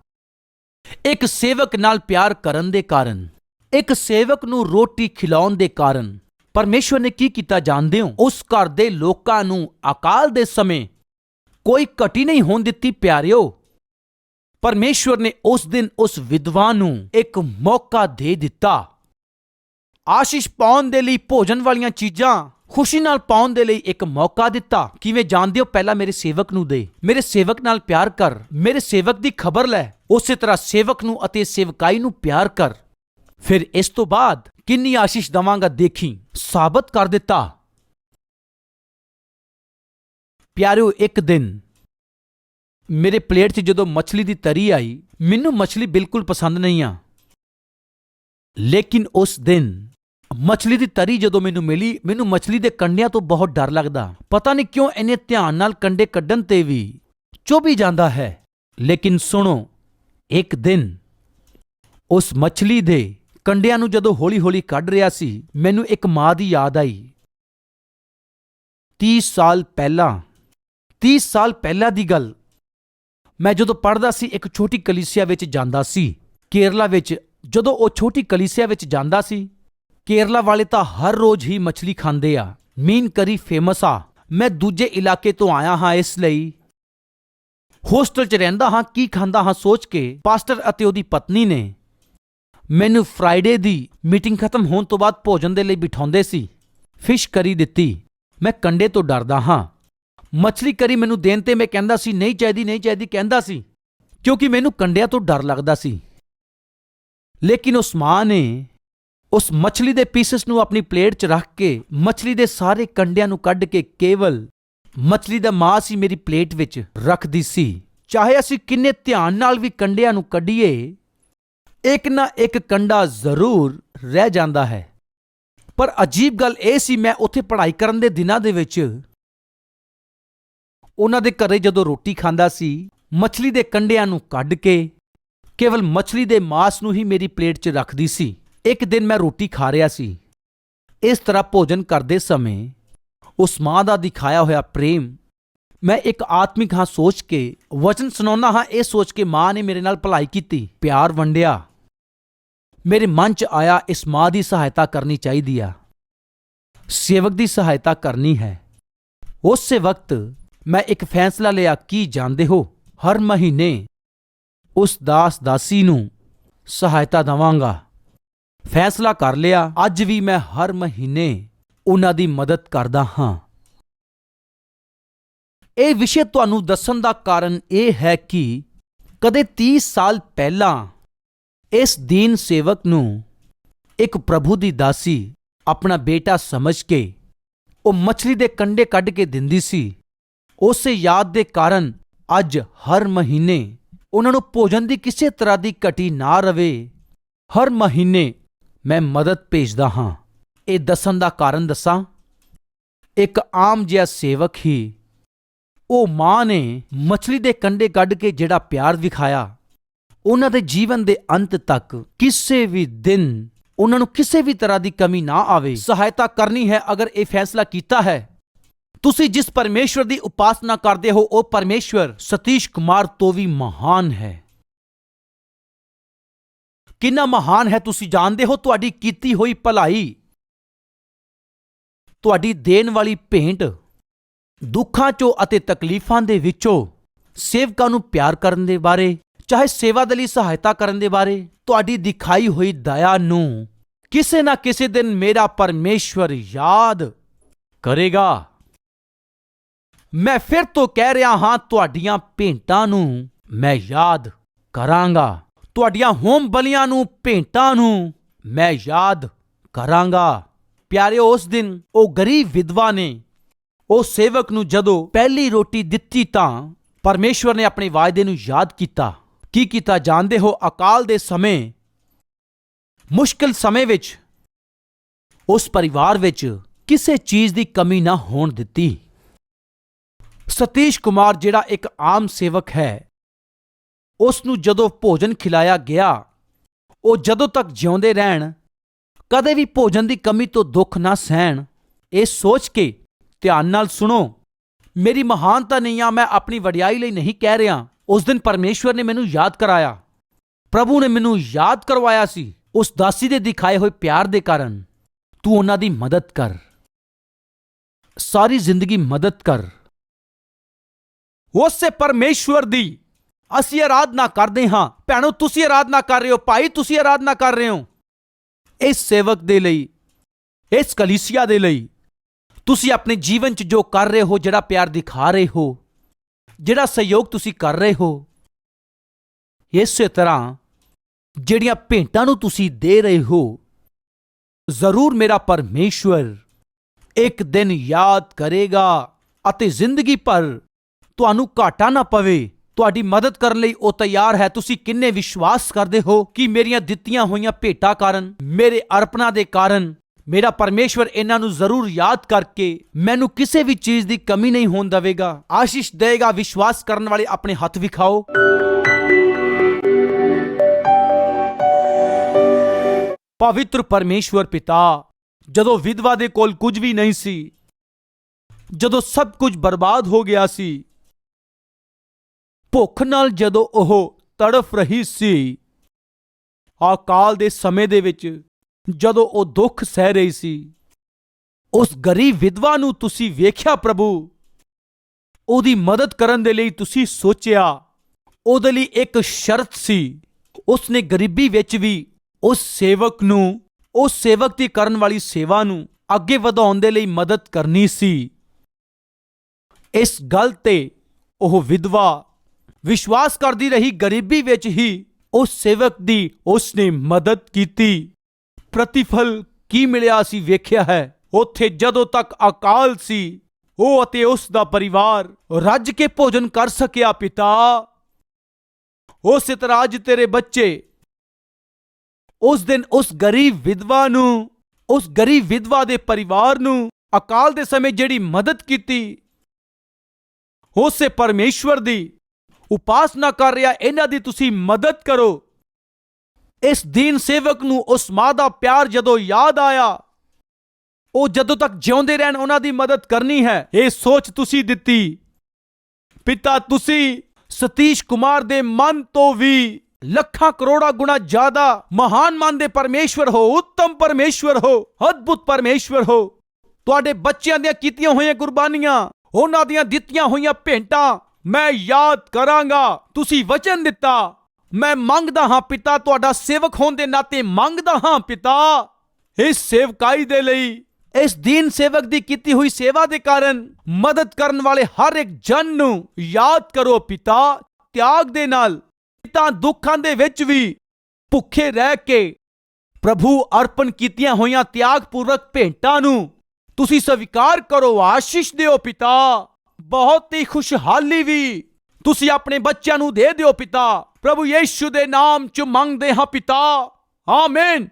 ਇੱਕ ਸੇਵਕ ਨਾਲ ਪਿਆਰ ਕਰਨ ਦੇ ਕਾਰਨ, ਇੱਕ ਸੇਵਕ ਨੂੰ ਰੋਟੀ ਖਿਲਾਉਣ ਦੇ ਕਾਰਨ ਪਰਮੇਸ਼ਵਰ ਨੇ ਕੀ ਕੀਤਾ ਜਾਣਦੇ ਹੋ? ਉਸ ਘਰ ਦੇ ਲੋਕਾਂ ਨੂੰ ਅਕਾਲ ਦੇ ਸਮੇਂ ਕੋਈ ਘਟੀ ਨਹੀਂ ਹੋਣ ਦਿੱਤੀ, ਪਿਆਰਿਓ। ਪਰਮੇਸ਼ਵਰ ਨੇ ਉਸ ਦਿਨ ਉਸ ਵਿਧਵਾ ਨੂੰ ਇੱਕ ਮੌਕਾ ਦੇ ਦਿੱਤਾ। ਆਸ਼ੀਸ਼ ਪਾਉਣ ਦੇ ਲਈ ਭੋਜਨ ਵਾਲੀਆਂ ਚੀਜ਼ਾਂ ਖੁਸ਼ੀ ਨਾਲ ਪਾਉਣ ਦੇ ਲਈ ਇੱਕ ਮੌਕਾ ਦਿੱਤਾ। ਕਿਵੇਂ ਜਾਣਦੇ ਹੋ? ਪਹਿਲਾਂ ਮੇਰੇ ਸੇਵਕ ਨੂੰ ਦੇ। ਮੇਰੇ ਸੇਵਕ ਨਾਲ ਪਿਆਰ ਕਰ। ਮੇਰੇ ਸੇਵਕ ਦੀ ਖਬਰ ਲੈ। ਉਸੇ ਤਰ੍ਹਾਂ ਸੇਵਕ ਨੂੰ ਅਤੇ ਸੇਵਕਾਈ ਨੂੰ ਪਿਆਰ ਕਰ। ਫਿਰ ਇਸ ਤੋਂ ਬਾਅਦ ਕਿੰਨੀ ਆਸ਼ੀਸ਼ ਦਵਾਂਗਾ ਦੇਖੀ। ਸਾਬਤ ਕਰ ਦਿੱਤਾ। ਪਿਆਰਿਓ, ਇੱਕ ਦਿਨ ਮੇਰੇ ਪਲੇਟ 'ਚ ਜਦੋਂ ਮੱਛਲੀ ਦੀ ਤਰੀ ਆਈ, ਮੈਨੂੰ ਮੱਛਲੀ ਬਿਲਕੁਲ ਪਸੰਦ ਨਹੀਂ ਆ। ਲੇਕਿਨ ਉਸ ਦਿਨ ਮੱਛਲੀ ਦੀ ਤਰੀ ਜਦੋਂ ਮੈਨੂੰ ਮਿਲੀ, ਮੈਨੂੰ ਮੱਛਲੀ ਦੇ ਕੰਡਿਆਂ ਤੋਂ ਬਹੁਤ ਡਰ ਲੱਗਦਾ। ਪਤਾ ਨਹੀਂ ਕਿਉਂ ਇੰਨੇ ਧਿਆਨ ਨਾਲ ਕੰਡੇ ਕੱਢਣ ਤੇ ਵੀ ਚੁੱਭੀ ਜਾਂਦਾ ਹੈ। ਲੇਕਿਨ ਸੁਣੋ, ਇੱਕ ਦਿਨ ਉਸ ਮੱਛਲੀ ਦੇ ਕੰਡਿਆਂ ਨੂੰ ਜਦੋਂ ਹੌਲੀ-ਹੌਲੀ ਕੱਢ ਰਿਹਾ ਸੀ, ਮੈਨੂੰ ਇੱਕ ਮਾਂ ਦੀ ਯਾਦ ਆਈ। 30 ਸਾਲ ਪਹਿਲਾਂ 30 ਸਾਲ ਪਹਿਲਾਂ ਦੀ ਗੱਲ ਮੈਂ ਜਦੋਂ ਪੜ੍ਹਦਾ ਸੀ, ਇੱਕ ਛੋਟੀ ਕਲੀਸਿਆ ਵਿੱਚ ਜਾਂਦਾ ਸੀ। ਕੇਰਲਾ ਵਿੱਚ ਜਦੋਂ ਉਹ ਛੋਟੀ ਕਲੀਸਿਆ ਵਿੱਚ ਜਾਂਦਾ ਸੀ, ਕੇਰਲਾ ਵਾਲੇ ਤਾਂ ਹਰ ਰੋਜ਼ ਹੀ ਮੱਛਲੀ ਖਾਂਦੇ ਆ। ਮੀਨ ਕਰੀ ਫੇਮਸ ਆ। ਮੈਂ ਦੂਜੇ ਇਲਾਕੇ ਤੋਂ ਆਇਆ ਹਾਂ ਇਸ ਲਈ। ਹੋਸਟਲ 'ਚ ਰਹਿੰਦਾ ਹਾਂ, ਕੀ ਖਾਂਦਾ ਹਾਂ ਸੋਚ ਕੇ, ਪਾਸਟਰ ਅਤੇ ਉਹਦੀ ਪਤਨੀ ਨੇ। ਮੈਨੂੰ ਫਰਾਈਡੇ ਦੀ ਮੀਟਿੰਗ ਖਤਮ ਹੋਣ ਤੋਂ ਬਾਅਦ ਭੋਜਨ ਦੇ ਲਈ ਬਿਠਾਉਂਦੇ ਸੀ। ਫਿਸ਼ ਕਰੀ ਦਿੱਤੀ। ਮੈਂ ਕੰਡੇ ਤੋਂ ਡਰਦਾ ਹਾਂ। ਮੱਛਲੀ ਕਰੀ ਮੈਨੂੰ ਦੇਣ ਤੇ ਮੈਂ ਕਹਿੰਦਾ ਸੀ, ਨਹੀਂ ਚਾਹੀਦੀ ਨਹੀਂ ਚਾਹੀਦੀ ਕਹਿੰਦਾ ਸੀ। ਕਿਉਂਕਿ ਮੈਨੂੰ ਕੰਡਿਆਂ ਤੋਂ ਡਰ ਲੱਗਦਾ ਸੀ। ਲੇਕਿਨ ਉਸ ਮਾਂ ਨੇ ਉਸ ਮੱਛਲੀ ਦੇ ਪੀਸਸ ਨੂੰ ਆਪਣੀ ਪਲੇਟ 'ਚ ਰੱਖ ਕੇ ਮੱਛਲੀ ਦੇ ਸਾਰੇ ਕੰਡਿਆਂ ਨੂੰ ਕੱਢ ਕੇ ਕੇਵਲ ਮੱਛਲੀ ਦਾ ਮਾਂਸ ਹੀ ਮੇਰੀ ਪਲੇਟ ਵਿੱਚ ਰੱਖਦੀ ਸੀ। ਚਾਹੇ ਅਸੀਂ ਕਿੰਨੇ ਧਿਆਨ ਨਾਲ ਵੀ ਕੰਡਿਆਂ ਨੂੰ ਕੱਢੀਏ, ਇੱਕ ਨਾ ਇੱਕ ਕੰਡਾ ਜ਼ਰੂਰ ਰਹਿ ਜਾਂਦਾ ਹੈ। ਪਰ ਅਜੀਬ ਗੱਲ ਇਹ ਸੀ, ਮੈਂ ਉੱਥੇ ਪੜ੍ਹਾਈ ਕਰਨ ਦੇ ਦਿਨਾਂ ਦੇ ਵਿੱਚ ਉਹਨਾਂ ਦੇ ਘਰੇ ਜਦੋਂ ਰੋਟੀ ਖਾਂਦਾ ਸੀ, ਮੱਛਲੀ ਦੇ ਕੰਡਿਆਂ ਨੂੰ ਕੱਢ ਕੇ, ਕੇਵਲ ਮੱਛਲੀ ਦੇ ਮਾਸ ਨੂੰ ਹੀ ਮੇਰੀ ਪਲੇਟ 'ਚ ਰੱਖਦੀ ਸੀ। ਇੱਕ ਦਿਨ ਮੈਂ ਰੋਟੀ ਖਾ ਰਿਹਾ ਸੀ। ਇਸ ਤਰ੍ਹਾਂ ਭੋਜਨ ਕਰਦੇ ਸਮੇਂ ਉਸ ਮਾਂ ਦਾ ਦਿਖਾਇਆ ਹੋਇਆ ਪ੍ਰੇਮ ਮੈਂ ਇੱਕ ਆਤਮਿਕ ਹਾਂ ਸੋਚ ਕੇ, ਵਚਨ ਸੁਣਾਉਣਾ ਹਾਂ, ਇਹ ਸੋਚ ਕੇ ਮਾਂ ਨੇ ਮੇਰੇ ਨਾਲ ਭਲਾਈ ਕੀਤੀ। ਪਿਆਰ ਵੰਡਿਆ। ਮੇਰੇ ਮਨ 'ਚ ਆਇਆ, ਇਸ ਮਾਂ ਦੀ ਸਹਾਇਤਾ ਕਰਨੀ ਚਾਹੀਦੀ ਆ। ਸੇਵਕ ਦੀ ਸਹਾਇਤਾ ਕਰਨੀ ਹੈ। ਉਸੇ ਵਕਤ ਮੈਂ ਇੱਕ ਫੈਸਲਾ ਲਿਆ, ਕੀ ਜਾਣਦੇ ਹੋ? ਹਰ ਮਹੀਨੇ ਉਸ ਦਾਸ ਦਾਸੀ ਨੂੰ ਸਹਾਇਤਾ ਦਵਾਂਗਾ। ਫੈਸਲਾ ਕਰ ਲਿਆ, ਅੱਜ ਵੀ ਮੈਂ ਹਰ ਮਹੀਨੇ ਉਹਨਾਂ ਦੀ ਮਦਦ ਕਰਦਾ ਹਾਂ। ਇਹ ਵਿਸ਼ੇ ਤੁਹਾਨੂੰ ਦੱਸਣ ਦਾ ਕਾਰਨ ਇਹ ਹੈ ਕਿ ਕਦੇ 30 ਸਾਲ ਪਹਿਲਾਂ ਇਸ ਦੀਨ ਸੇਵਕ ਨੂੰ ਇੱਕ ਪ੍ਰਭੂ ਦੀ ਦਾਸੀ ਆਪਣਾ ਬੇਟਾ ਸਮਝ ਕੇ ਉਹ ਮੱਛਲੀ ਦੇ ਕੰਡੇ ਕੱਢ ਕੇ ਦਿੰਦੀ ਸੀ। ਉਸੇ ਯਾਦ ਦੇ ਕਾਰਨ ਅੱਜ ਹਰ ਮਹੀਨੇ ਉਹਨਾਂ ਨੂੰ ਭੋਜਨ ਦੀ ਕਿਸੇ ਤਰ੍ਹਾਂ ਦੀ ਘਟੀ ਨਾ ਰਵੇ। ਹਰ ਮਹੀਨੇ ਮੈਂ ਮਦਦ ਭੇਜਦਾ ਹਾਂ। ਇਹ ਦੱਸਣ ਦਾ ਕਾਰਨ ਦੱਸਾਂ, ਇੱਕ ਆਮ ਜਿਹਾ ਸੇਵਕ ਹੀ ਉਹ ਮਾਂ ਨੇ ਮਛਲੀ ਦੇ ਕੰਡੇ ਕੱਢ ਕੇ ਜਿਹੜਾ ਪਿਆਰ ਵਿਖਾਇਆ, ਉਹਨਾਂ ਦੇ ਜੀਵਨ ਦੇ ਅੰਤ ਤੱਕ ਕਿਸੇ ਵੀ ਦਿਨ ਉਹਨਾਂ ਨੂੰ ਕਿਸੇ ਵੀ ਤਰ੍ਹਾਂ ਦੀ ਕਮੀ ਨਾ ਆਵੇ। ਸਹਾਇਤਾ ਕਰਨੀ ਹੈ ਅਗਰ ਇਹ ਫੈਸਲਾ ਕੀਤਾ ਹੈ। ਤੁਸੀਂ ਜਿਸ ਪਰਮੇਸ਼ਵਰ ਦੀ ਉਪਾਸਨਾ ਕਰਦੇ ਹੋ, ਉਹ ਪਰਮੇਸ਼ਵਰ ਸਤੀਸ਼ ਕੁਮਾਰ ਤੋਂ ਵੀ ਮਹਾਨ ਹੈ। ਕਿੰਨਾ ਮਹਾਨ ਹੈ ਤੁਸੀਂ ਜਾਣਦੇ ਹੋ ਤੁਹਾਡੀ ਕੀਤੀ ਹੋਈ ਭਲਾਈ? ਤੁਹਾਡੀ ਦੇਣ ਵਾਲੀ ਭੇਂਟ ਦੁੱਖਾਂ ਚੋਂ ਅਤੇ ਤਕਲੀਫਾਂ ਦੇ ਵਿੱਚੋਂ ਸੇਵਕਾਂ ਨੂੰ ਪਿਆਰ ਕਰਨ ਦੇ ਬਾਰੇ, ਚਾਹੇ ਸੇਵਾ ਦੇ ਲਈ ਸਹਾਇਤਾ ਕਰਨ ਦੇ ਬਾਰੇ, ਤੁਹਾਡੀ ਦਿਖਾਈ ਹੋਈ ਦਇਆ ਨੂੰ ਕਿਸੇ ਨਾ ਕਿਸੇ ਦਿਨ ਮੇਰਾ ਪਰਮੇਸ਼ਵਰ ਯਾਦ ਕਰੇਗਾ। ਮੈਂ ਫਿਰ ਤੋਂ ਕਹਿ ਰਿਹਾ ਹਾਂ ਤੁਹਾਡੀਆਂ ਭੇਂਟਾਂ ਨੂੰ, ਮੈਂ ਯਾਦ ਕਰਾਂਗਾ। ਤੁਹਾਡੀਆਂ ਹੋਮ ਬਲੀਆਂ ਨੂੰ, ਭੇਂਟਾਂ ਨੂੰ, ਮੈਂ ਯਾਦ ਕਰਾਂਗਾ। ਪਿਆਰੇ, ਉਸ ਦਿਨ ਉਹ ਗਰੀਬ ਵਿਧਵਾ ਨੇ ਉਹ ਸੇਵਕ ਨੂੰ ਜਦੋਂ ਪਹਿਲੀ ਰੋਟੀ ਦਿੱਤੀ ਤਾਂ ਪਰਮੇਸ਼ਵਰ ਨੇ ਆਪਣੇ ਵਾਅਦੇ ਨੂੰ ਯਾਦ ਕੀਤਾ। ਕੀ ਕੀਤਾ ਜਾਣਦੇ ਹੋ? ਅਕਾਲ ਦੇ ਸਮੇਂ, ਮੁਸ਼ਕਿਲ ਸਮੇਂ ਵਿੱਚ ਉਸ ਪਰਿਵਾਰ ਵਿੱਚ ਕਿਸੇ ਚੀਜ਼ ਦੀ ਕਮੀ ਨਾ ਹੋਣ ਦਿੱਤੀ। ਸਤੀਸ਼ ਕੁਮਾਰ ਜਿਹੜਾ ਇੱਕ ਆਮ ਸੇਵਕ ਹੈ ਉਸ ਨੂੰ ਜਦੋਂ ਭੋਜਨ ਖਿਲਾਇਆ ਗਿਆ, ਉਹ ਜਦੋਂ ਤੱਕ ਜਿਉਂਦੇ ਰਹਿਣ, ਕਦੇ ਵੀ ਭੋਜਨ ਦੀ ਕਮੀ ਤੋਂ ਦੁੱਖ ਨਾ ਸਹਿਣ, ਇਹ ਸੋਚ ਕੇ ਧਿਆਨ ਨਾਲ ਸੁਣੋ, ਮੇਰੀ ਮਹਾਨਤਾ ਨਹੀਂ ਆ, ਮੈਂ ਆਪਣੀ ਵਡਿਆਈ ਲਈ ਨਹੀਂ ਕਹਿ ਰਿਹਾ। ਉਸ ਦਿਨ ਪਰਮੇਸ਼ਵਰ ਨੇ ਮੈਨੂੰ ਯਾਦ ਕਰਾਇਆ। ਪ੍ਰਭੂ ਨੇ ਮੈਨੂੰ ਯਾਦ ਕਰਵਾਇਆ ਸੀ, ਉਸ ਦਾਸੀ ਦੇ ਦਿਖਾਏ ਹੋਏ ਪਿਆਰ ਦੇ ਕਾਰਨ। ਤੂੰ ਉਹਨਾਂ ਦੀ ਮਦਦ ਕਰ। ਸਾਰੀ ਜ਼ਿੰਦਗੀ ਮਦਦ ਕਰ। ਉਸੇ ਪਰਮੇਸ਼ਵਰ ਦੀ। ਅਸੀਂ ਆਰਾਧਨਾ ਕਰਦੇ ਹਾਂ। ਭੈਣੋ, ਤੁਸੀਂ ਆਰਾਧਨਾ ਕਰ ਰਹੇ ਹੋ। ਭਾਈ, ਤੁਸੀਂ ਆਰਾਧਨਾ ਕਰ ਰਹੇ ਹੋ। ਇਸ ਸੇਵਕ ਦੇ ਲਈ, ਇਸ ਕਲੀਸਿਆ ਦੇ ਲਈ, ਤੁਸੀਂ ਆਪਣੇ ਜੀਵਨ 'ਚ ਜੋ ਕਰ ਰਹੇ ਹੋ, ਜਿਹੜਾ ਪਿਆਰ ਦਿਖਾ ਰਹੇ ਹੋ, ਜਿਹੜਾ ਸਹਿਯੋਗ ਤੁਸੀਂ ਕਰ ਰਹੇ ਹੋ, ਇਸੇ ਤਰ੍ਹਾਂ ਜਿਹੜੀਆਂ ਭੇਂਟਾਂ ਨੂੰ ਤੁਸੀਂ ਦੇ ਰਹੇ ਹੋ, ਜ਼ਰੂਰ ਮੇਰਾ ਪਰਮੇਸ਼ਵਰ ਇੱਕ ਦਿਨ ਯਾਦ ਕਰੇਗਾ ਅਤੇ ਜ਼ਿੰਦਗੀ ਭਰ ਤੁਹਾਨੂੰ ਘਾਟਾ ਨਾ ਪਵੇ। ਤੁਹਾਡੀ ਮਦਦ ਕਰਨ ਲਈ ਉਹ ਤਿਆਰ ਹੈ। ਤੁਸੀਂ ਕਿੰਨੇ ਵਿਸ਼ਵਾਸ ਕਰਦੇ ਹੋ ਕਿ ਮੇਰੀਆਂ ਦਿੱਤੀਆਂ ਹੋਈਆਂ ਭੇਟਾਂ ਕਾਰਨ, ਮੇਰੇ ਅਰਪਣਾ ਦੇ ਕਾਰਨ, ਮੇਰਾ ਪਰਮੇਸ਼ਵਰ ਇਹਨਾਂ ਨੂੰ ਜ਼ਰੂਰ ਯਾਦ ਕਰਕੇ ਮੈਨੂੰ ਕਿਸੇ ਵੀ ਚੀਜ਼ ਦੀ ਕਮੀ ਨਹੀਂ ਹੋਣ ਦੇਵੇਗਾ। ਆਸ਼ੀਸ਼ ਦੇਗਾ ਵਿਸ਼ਵਾਸ ਕਰਨ ਵਾਲੇ ਆਪਣੇ ਹੱਥ ਵਿਖਾਓ। ਪਵਿੱਤਰ ਪਰਮੇਸ਼ਵਰ ਪਿਤਾ, ਜਦੋਂ ਵਿਧਵਾ ਦੇ ਕੋਲ ਕੁਝ ਵੀ ਨਹੀਂ ਸੀ, ਜਦੋਂ ਸਭ ਕੁਝ ਬਰਬਾਦ ਹੋ ਗਿਆ ਸੀ ਭੁੱਖ ਨਾਲ ਜਦੋਂ ਉਹ ਤੜਫ ਰਹੀ ਸੀ ਅਕਾਲ ਦੇ ਸਮੇਂ ਦੇ ਵਿੱਚ ਜਦੋਂ ਉਹ ਦੁੱਖ ਸਹਿ ਰਹੀ ਸੀ, ਉਸ ਗਰੀਬ ਵਿਧਵਾ ਨੂੰ ਤੁਸੀਂ ਵੇਖਿਆ ਪ੍ਰਭੂ? ਉਹਦੀ ਮਦਦ ਕਰਨ ਦੇ ਲਈ ਤੁਸੀਂ ਸੋਚਿਆ, ਉਹਦੇ ਲਈ ਇੱਕ ਸ਼ਰਤ ਸੀ। ਉਸਨੇ ਗਰੀਬੀ ਵਿੱਚ ਵੀ ਉਸ ਸੇਵਕ ਨੂੰ, ਉਸ ਸੇਵਕ ਦੀ ਕਰਨ ਵਾਲੀ ਸੇਵਾ ਨੂੰ ਅੱਗੇ ਵਧਾਉਣ ਦੇ ਲਈ ਮਦਦ ਕਰਨੀ ਸੀ। ਇਸ ਗੱਲ ਤੇ ਉਹ ਵਿਧਵਾ ਵਿਸ਼ਵਾਸ ਕਰਦੀ ਰਹੀ ਗਰੀਬੀ ਵਿੱਚ ਹੀ ਉਸ ਸੇਵਕ ਦੀ ਉਸਨੇ ਮਦਦ ਕੀਤੀ। ਪ੍ਰਤੀਫਲ ਕੀ ਮਿਲਿਆ ਸੀ ਵੇਖਿਆ ਹੈ। ਉੱਥੇ ਜਦੋਂ ਤੱਕ ਅਕਾਲ ਸੀ, ਉਹ ਅਤੇ ਉਸ ਦਾ ਪਰਿਵਾਰ ਰੱਜ ਕੇ ਭੋਜਨ ਕਰ ਸਕਿਆ ਪਿਤਾ। ਉਸੇ ਤਰ੍ਹਾਂ ਅੱਜ ਤੇਰੇ ਬੱਚੇ। ਉਸ ਦਿਨ ਉਸ ਗਰੀਬ ਵਿਧਵਾ ਨੂੰ, ਉਸ ਗਰੀਬ ਵਿਧਵਾ ਦੇ ਪਰਿਵਾਰ ਨੂੰ ਅਕਾਲ ਦੇ ਸਮੇਂ ਜਿਹੜੀ ਮਦਦ ਕੀਤੀ, ਉਸੇ ਪਰਮੇਸ਼ਵਰ ਦੀ ਉਪਾਸਨਾ ਕਰ ਰਿਹਾ, ਇਹਨਾਂ ਦੀ ਤੁਸੀਂ ਮਦਦ ਕਰੋ। ਇਸ ਦੀਨ ਸੇਵਕ ਨੂੰ, ਉਸ ਮਾਂ ਦਾ ਪਿਆਰ ਜਦੋਂ ਯਾਦ ਆਇਆ, ਉਹ ਜਦੋਂ ਤੱਕ ਜਿਉਂਦੇ ਰਹਿਣ, ਉਹਨਾਂ ਦੀ ਮਦਦ ਕਰਨੀ ਹੈ। ਇਹ ਸੋਚ ਤੁਸੀਂ ਦਿੱਤੀ। ਪਿਤਾ, ਤੁਸੀਂ ਸਤੀਸ਼ ਕੁਮਾਰ ਦੇ ਮਨ ਤੋਂ ਵੀ ਲੱਖਾਂ ਕਰੋੜਾ ਗੁਣਾ ਜ਼ਿਆਦਾ ਮਹਾਨ ਮਨ ਦੇ ਪਰਮੇਸ਼ਵਰ ਹੋ, ਉੱਤਮ ਪਰਮੇਸ਼ਵਰ ਹੋ, ਅਦਭੁਤ ਪਰਮੇਸ਼ਵਰ ਹੋ। ਤੁਹਾਡੇ ਬੱਚਿਆਂ ਦੀਆਂ ਕੀਤੀਆਂ ਹੋਈਆਂ ਕੁਰਬਾਨੀਆਂ, ਉਹਨਾਂ ਦੀਆਂ ਦਿੱਤੀਆਂ ਹੋਈਆਂ ਭੇਂਟਾਂ ਮੈਂ ਯਾਦ ਕਰਾਂਗਾ। ਤੁਸੀਂ ਵਚਨ ਦਿੱਤਾ। ਮੈਂ ਮੰਗਦਾ ਹਾਂ ਪਿਤਾ, ਤੁਹਾਡਾ ਸੇਵਕ ਹੋਣ ਦੇ ਨਾਤੇ ਮੰਗਦਾ ਹਾਂ ਪਿਤਾ। ਇਸ ਸੇਵਕਾਈ ਦੇ ਲਈ, ਇਸ ਦੀਨ ਸੇਵਕ ਦੀ ਕੀਤੀ ਹੋਈ ਸੇਵਾ ਦੇ ਕਾਰਨ ਮਦਦ ਕਰਨ ਵਾਲੇ ਹਰ ਇੱਕ ਜਨ ਨੂੰ ਯਾਦ ਕਰੋ ਪਿਤਾ, ਤਿਆਗ ਦੇ ਨਾਲ। ਪਿਤਾ ਦੁੱਖਾਂ ਦੇ ਵਿੱਚ ਵੀ ਭੁੱਖੇ ਰਹਿ ਕੇ ਪ੍ਰਭੂ ਅਰਪਣ ਕੀਤੀਆਂ ਹੋਈਆਂ ਤਿਆਗਪੂਰਵਕ ਭੇਂਟਾਂ ਨੂੰ ਤੁਸੀਂ ਸਵੀਕਾਰ ਕਰੋ, ਆਸ਼ੀਸ਼ ਦਿਓ ਪਿਤਾ। ਬਹੁਤ ਹੀ ਖੁਸ਼ਹਾਲੀ ਵੀ ਤੁਸੀਂ ਆਪਣੇ ਬੱਚਿਆਂ ਨੂੰ ਦੇ ਦਿਓ ਪਿਤਾ ਪ੍ਰਭੂ ਯੀਸ਼ੂ ਦੇ ਨਾਮ ਚ ਮੰਗਦੇ ਹਾਂ ਪਿਤਾ ਆਮੀਨ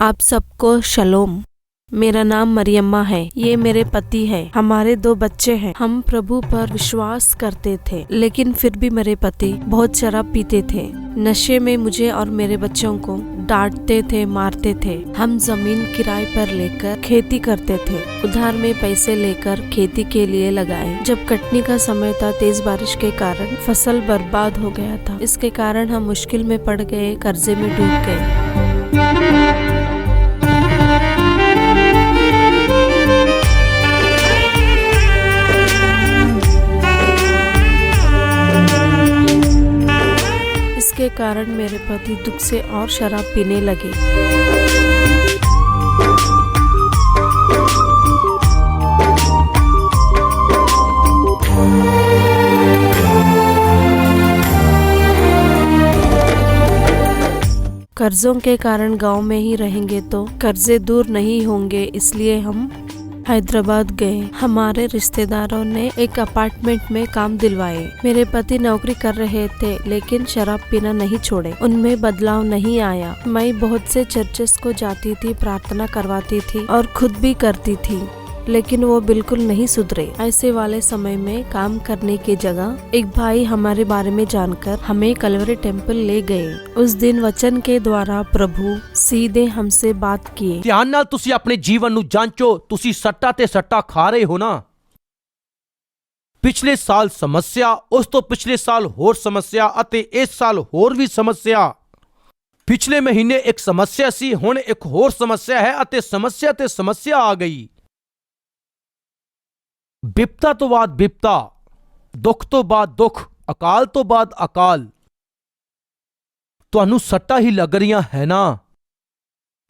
आप सबको शलोम मेरा नाम मरियम्मा है। ये मेरे पति है। हमारे दो बच्चे हैं। हम प्रभु पर विश्वास करते थे, लेकिन फिर भी मेरे पति बहुत शराब पीते थे। नशे में मुझे और मेरे बच्चों को डांटते थे, मारते थे। हम ज़मीन किराए पर लेकर खेती करते थे। उधार में पैसे लेकर खेती के लिए लगाए। जब कटनी का समय था, तेज बारिश के कारण फ़सल बर्बाद हो गया था। इसके कारण हम मुश्किल में पड़ गए, कर्जे में डूब गए। इसके कारण मेरे पति दुख से और शराब पीने लगे। कर्जों के कारण गाँव में ही रहेंगे तो कर्जे दूर नहीं होंगे, इसलिए हम हैदराबाद गए। हमारे रिश्तेदारों ने एक अपार्टमेंट में काम दिलवाए। मेरे पति नौकरी कर रहे थे, लेकिन शराब पीना नहीं छोड़े। उनमें बदलाव नहीं आया। मैं बहुत से चर्चेस को जाती थी, प्रार्थना करवाती थी और खुद भी करती थी। लेकिन वो बिल्कुल नहीं सुधरे ऐसे वाले समय में काम करने की जगह एक भाई हमारे बारे में जानकर हमें कलवरी टेम्पल ले गए उस दिन वचन के द्वारा प्रभु सीधे हमसे बात किए ਧਿਆਨ ਨਾਲ ਤੁਸੀਂ ਆਪਣੇ ਜੀਵਨ ਨੂੰ ਜਾਂਚੋ ਤੁਸੀਂ ਸੱਟਾ ਤੇ ਸੱਟਾ ਖਾ ਰਹੇ ਹੋ ਨਾ ਪਿਛਲੇ ਸਾਲ ਸਮੱਸਿਆ ਉਸ ਤੋਂ ਪਿਛਲੇ ਸਾਲ ਹੋਰ ਸਮੱਸਿਆ ਅਤੇ ਇਸ ਸਾਲ ਹੋਰ ਵੀ ਸਮੱਸਿਆ ਪਿਛਲੇ ਮਹੀਨੇ ਇੱਕ ਸਮੱਸਿਆ ਸੀ ਹੁਣ ਇੱਕ ਹੋਰ ਸਮੱਸਿਆ ਹੈ ਅਤੇ ਸਮੱਸਿਆ ਤੇ ਸਮੱਸਿਆ ਆ ਗਈ ਬਿਪਤਾ ਤੋਂ ਬਾਅਦ ਬਿਪਤਾ, ਦੁੱਖ ਤੋਂ ਬਾਅਦ ਦੁੱਖ, ਅਕਾਲ ਤੋਂ ਬਾਅਦ ਅਕਾਲ। ਤੁਹਾਨੂੰ ਸੱਟਾਂ ਹੀ ਲੱਗ ਰਹੀਆਂ ਹੈ ਨਾ?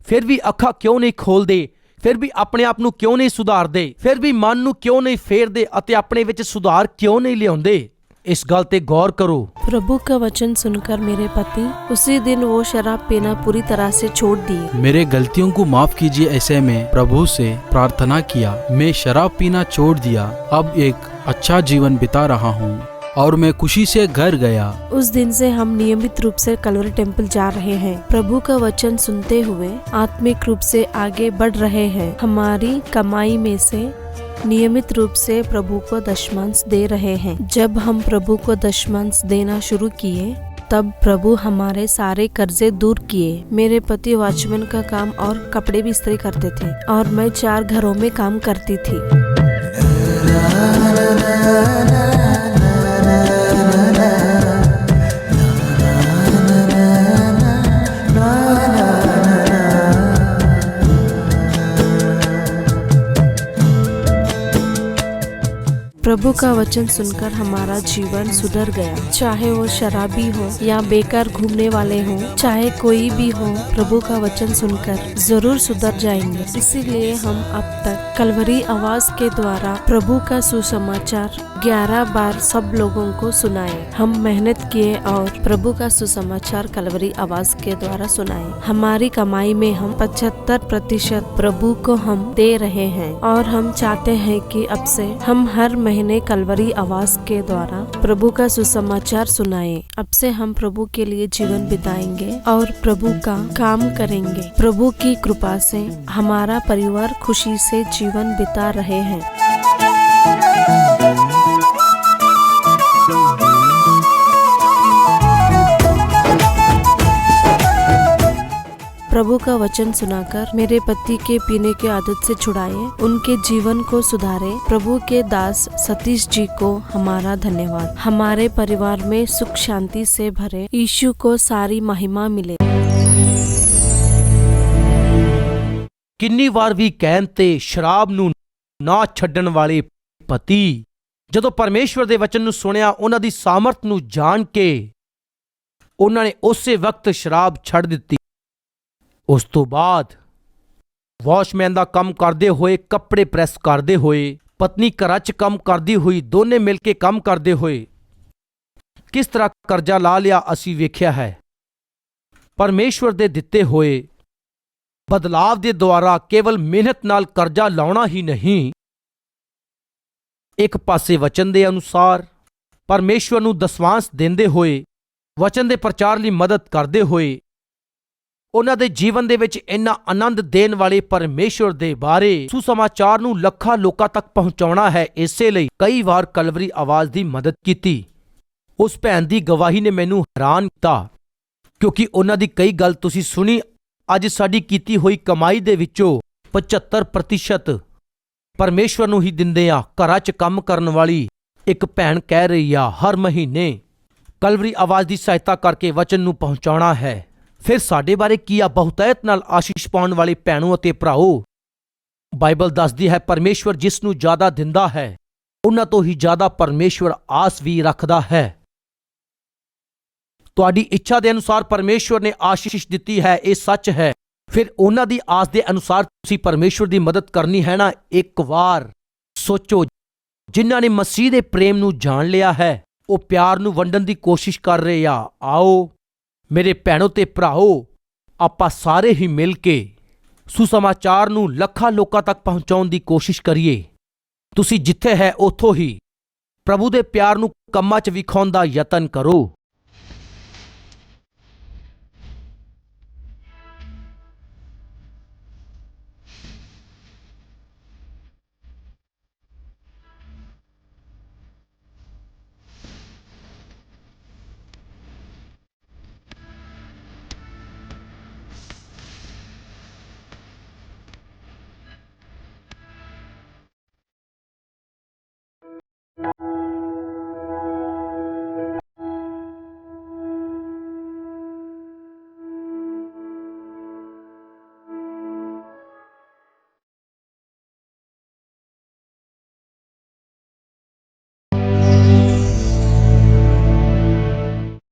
ਫਿਰ ਵੀ ਅੱਖਾਂ ਕਿਉਂ ਨਹੀਂ ਖੋਲਦੇ? ਫਿਰ ਵੀ ਆਪਣੇ ਆਪ ਨੂੰ ਕਿਉਂ ਨਹੀਂ ਸੁਧਾਰਦੇ? ਫਿਰ ਵੀ ਮਨ ਨੂੰ ਕਿਉਂ ਨਹੀਂ ਫੇਰਦੇ? ਅਤੇ ਆਪਣੇ ਵਿੱਚ ਸੁਧਾਰ ਕਿਉਂ ਨਹੀਂ ਲਿਆਉਂਦੇ? इस गल ते गौर करो। प्रभु का वचन सुनकर मेरे पति उसी दिन वो शराब पीना पूरी तरह से छोड़ दिए। मेरे गलतियों को माफ़ कीजिए ऐसे में प्रभु से प्रार्थना किया। मैं शराब पीना छोड़ दिया। अब एक अच्छा जीवन बिता रहा हूँ और मैं खुशी से घर गया। उस दिन से हम नियमित रूप से कलवरी टेंपल जा रहे हैं। प्रभु का वचन सुनते हुए आत्मिक रूप से आगे बढ़ रहे हैं। हमारी कमाई में से नियमित रूप से प्रभु को दशमांश दे रहे हैं। जब हम प्रभु को दशमांश देना शुरू किए, तब प्रभु हमारे सारे कर्जे दूर किए। मेरे पति वॉचमैन का काम और कपड़े भी इस्त्री करते थे और मैं चार घरों में काम करती थी। प्रभु का वचन सुनकर हमारा जीवन सुधर गया। चाहे वो शराबी हो या बेकार घूमने वाले हो, चाहे कोई भी हो, प्रभु का वचन सुनकर ज़रूर सुधर जाएँगे। इसीलिए हम अब तक कलवरी आवाज़ के द्वारा प्रभु का सुसमाचार 11 बार सब लोगों को सुनाए। हम मेहनत किए और प्रभु का सुसमाचार कलवरी आवाज़ के द्वारा सुनाए। हमारी कमाई में हम 75 प्रतिशत प्रभु को हम दे रहे हैं और हम चाहते हैं कि अब से हम हर महीने कलवरी आवास के द्वारा प्रभु का सुसमाचार सुनाए। अब से हम प्रभु के लिए जीवन बिताएँगे और प्रभु का काम करेंगे। प्रभु की कृपा से हमारा परिवार खुशी से जीवन बिता रहे हैं। प्रभु का वचन सुनाकर मेरे पति के पीने की आदत से छुड़ाए उनके जीवन को सुधारे प्रभु के दास सतीश जी को हमारा धन्यवाद हमारे परिवार में सुख शांति से भरे यीशु को सारी महिमा मिले ਕਿੰਨੀ ਵਾਰ ਵੀ ਕਹਿਣ ਤੇ ਸ਼ਰਾਬ ਨੂੰ ਨਾ ਛੱਡਣ ਵਾਲੇ ਪਤੀ ਜਦੋਂ ਪਰਮੇਸ਼ਵਰ ਦੇ ਵਚਨ ਨੂੰ ਸੁਣਿਆ ਉਹਨਾਂ ਦੀ ਸਾਮਰਥ ਨੂੰ ਜਾਣ ਕੇ ਉਹਨਾਂ ਨੇ ਉਸੇ ਵਕਤ ਸ਼ਰਾਬ ਛੱਡ ਦਿੱਤੀ ਉਸ ਤੋਂ ਬਾਅਦ ਵਾਸ਼ਮੈਨ ਦਾ ਕੰਮ ਕਰਦੇ ਹੋਏ ਕੱਪੜੇ ਪ੍ਰੈਸ ਕਰਦੇ ਹੋਏ, ਪਤਨੀ ਘਰਾਂ 'ਚ ਕੰਮ ਕਰਦੀ ਹੋਈ ਦੋਨੇ ਮਿਲ ਕੇ ਕੰਮ ਕਰਦੇ ਹੋਏ, ਕਿਸ ਤਰ੍ਹਾਂ ਕਰਜ਼ਾ ਲਾ ਲਿਆ ਅਸੀਂ ਵੇਖਿਆ ਹੈ। ਪਰਮੇਸ਼ਵਰ ਦੇ ਦਿੱਤੇ ਹੋਏ ਬਦਲਾਵ ਦੇ ਦੁਆਰਾ ਕੇਵਲ ਮਿਹਨਤ ਨਾਲ ਕਰਜ਼ਾ ਲਾਉਣਾ ਹੀ ਨਹੀਂ, ਇੱਕ ਪਾਸੇ ਵਚਨ ਦੇ ਅਨੁਸਾਰ ਪਰਮੇਸ਼ਵਰ ਨੂੰ ਦਸਵਾਂਸ ਦਿੰਦੇ ਹੋਏ, ਵਚਨ ਦੇ ਪ੍ਰਚਾਰ ਲਈ ਮਦਦ ਕਰਦੇ ਹੋਏ ਉਹਨਾਂ ਦੇ ਜੀਵਨ ਦੇ ਵਿੱਚ ਇੰਨਾ ਆਨੰਦ ਦੇਣ ਵਾਲੇ ਪਰਮੇਸ਼ਵਰ ਦੇ ਬਾਰੇ ਸੁਸਮਾਚਾਰ ਨੂੰ ਲੱਖਾਂ ਲੋਕਾਂ ਤੱਕ ਪਹੁੰਚਾਉਣਾ ਹੈ, ਇਸੇ ਲਈ ਕਈ ਵਾਰ ਕਲਵਰੀ ਆਵਾਜ਼ ਦੀ ਮਦਦ ਕੀਤੀ। ਉਸ ਭੈਣ ਦੀ ਗਵਾਹੀ ਨੇ ਮੈਨੂੰ ਹੈਰਾਨ ਕੀਤਾ, ਕਿਉਂਕਿ ਉਹਨਾਂ ਦੀ ਕਈ ਗੱਲ ਤੁਸੀਂ ਸੁਣੀ, ਅੱਜ ਸਾਡੀ ਕੀਤੀ ਹੋਈ ਕਮਾਈ ਦੇ ਵਿੱਚੋਂ 75% ਪਰਮੇਸ਼ਵਰ ਨੂੰ ਹੀ ਦਿੰਦੇ ਆ ਘਰਾਂ 'ਚ ਕੰਮ ਕਰਨ ਵਾਲੀ ਇੱਕ ਭੈਣ ਕਹਿ ਰਹੀ ਆ, ਹਰ ਮਹੀਨੇ ਕਲਵਰੀ ਆਵਾਜ਼ ਦੀ ਸਹਾਇਤਾ ਕਰਕੇ ਵਚਨ ਨੂੰ ਪਹੁੰਚਾਉਣਾ ਹੈ। ਫਿਰ ਸਾਡੇ ਬਾਰੇ ਕੀ ਆ ਬਹੁਤਾਇਤ ਨਾਲ ਆਸ਼ੀਸ਼ ਪਾਉਣ ਵਾਲੇ ਭੈਣੋ ਅਤੇ ਭਰਾਓ? ਬਾਈਬਲ ਦੱਸਦੀ ਹੈ, ਪਰਮੇਸ਼ਵਰ ਜਿਸ ਨੂੰ ਜ਼ਿਆਦਾ ਦਿੰਦਾ ਹੈ, ਉਹਨਾਂ ਤੋਂ ਹੀ ਜ਼ਿਆਦਾ ਪਰਮੇਸ਼ਵਰ ਆਸ ਵੀ ਰੱਖਦਾ ਹੈ। ਤੁਹਾਡੀ ਇੱਛਾ ਦੇ ਅਨੁਸਾਰ ਪਰਮੇਸ਼ਵਰ ਨੇ ਆਸ਼ੀਸ਼ ਦਿੱਤੀ ਹੈ, ਇਹ ਸੱਚ ਹੈ। ਫਿਰ ਉਹਨਾਂ ਦੀ ਆਸ ਦੇ ਅਨੁਸਾਰ ਤੁਸੀਂ ਪਰਮੇਸ਼ਵਰ ਦੀ ਮਦਦ ਕਰਨੀ ਹੈ ਨਾ? ਇੱਕ ਵਾਰ ਸੋਚੋ, ਜਿਨ੍ਹਾਂ ਨੇ ਮਸੀਹ ਦੇ ਪ੍ਰੇਮ ਨੂੰ ਜਾਣ ਲਿਆ ਹੈ, ਉਹ ਪਿਆਰ ਨੂੰ ਵੰਡਣ ਦੀ ਕੋਸ਼ਿਸ਼ ਕਰ ਰਹੇ ਆ। ਆਓ ਮੇਰੇ ਭੈਣੋ ਤੇ ਭਰਾਓ, ਆਪਾਂ ਸਾਰੇ ਹੀ ਮਿਲ ਕੇ ਸੁਸਮਾਚਾਰ ਨੂੰ ਲੱਖਾਂ ਲੋਕਾਂ ਤੱਕ ਪਹੁੰਚਾਉਣ ਦੀ ਕੋਸ਼ਿਸ਼ ਕਰੀਏ। ਤੁਸੀਂ ਜਿੱਥੇ ਹੈ, ਉੱਥੋਂ ਹੀ ਪ੍ਰਭੂ ਦੇ ਪਿਆਰ ਨੂੰ ਕੰਮਾਂ 'ਚ ਵਿਖਾਉਣ ਦਾ ਯਤਨ ਕਰੋ। you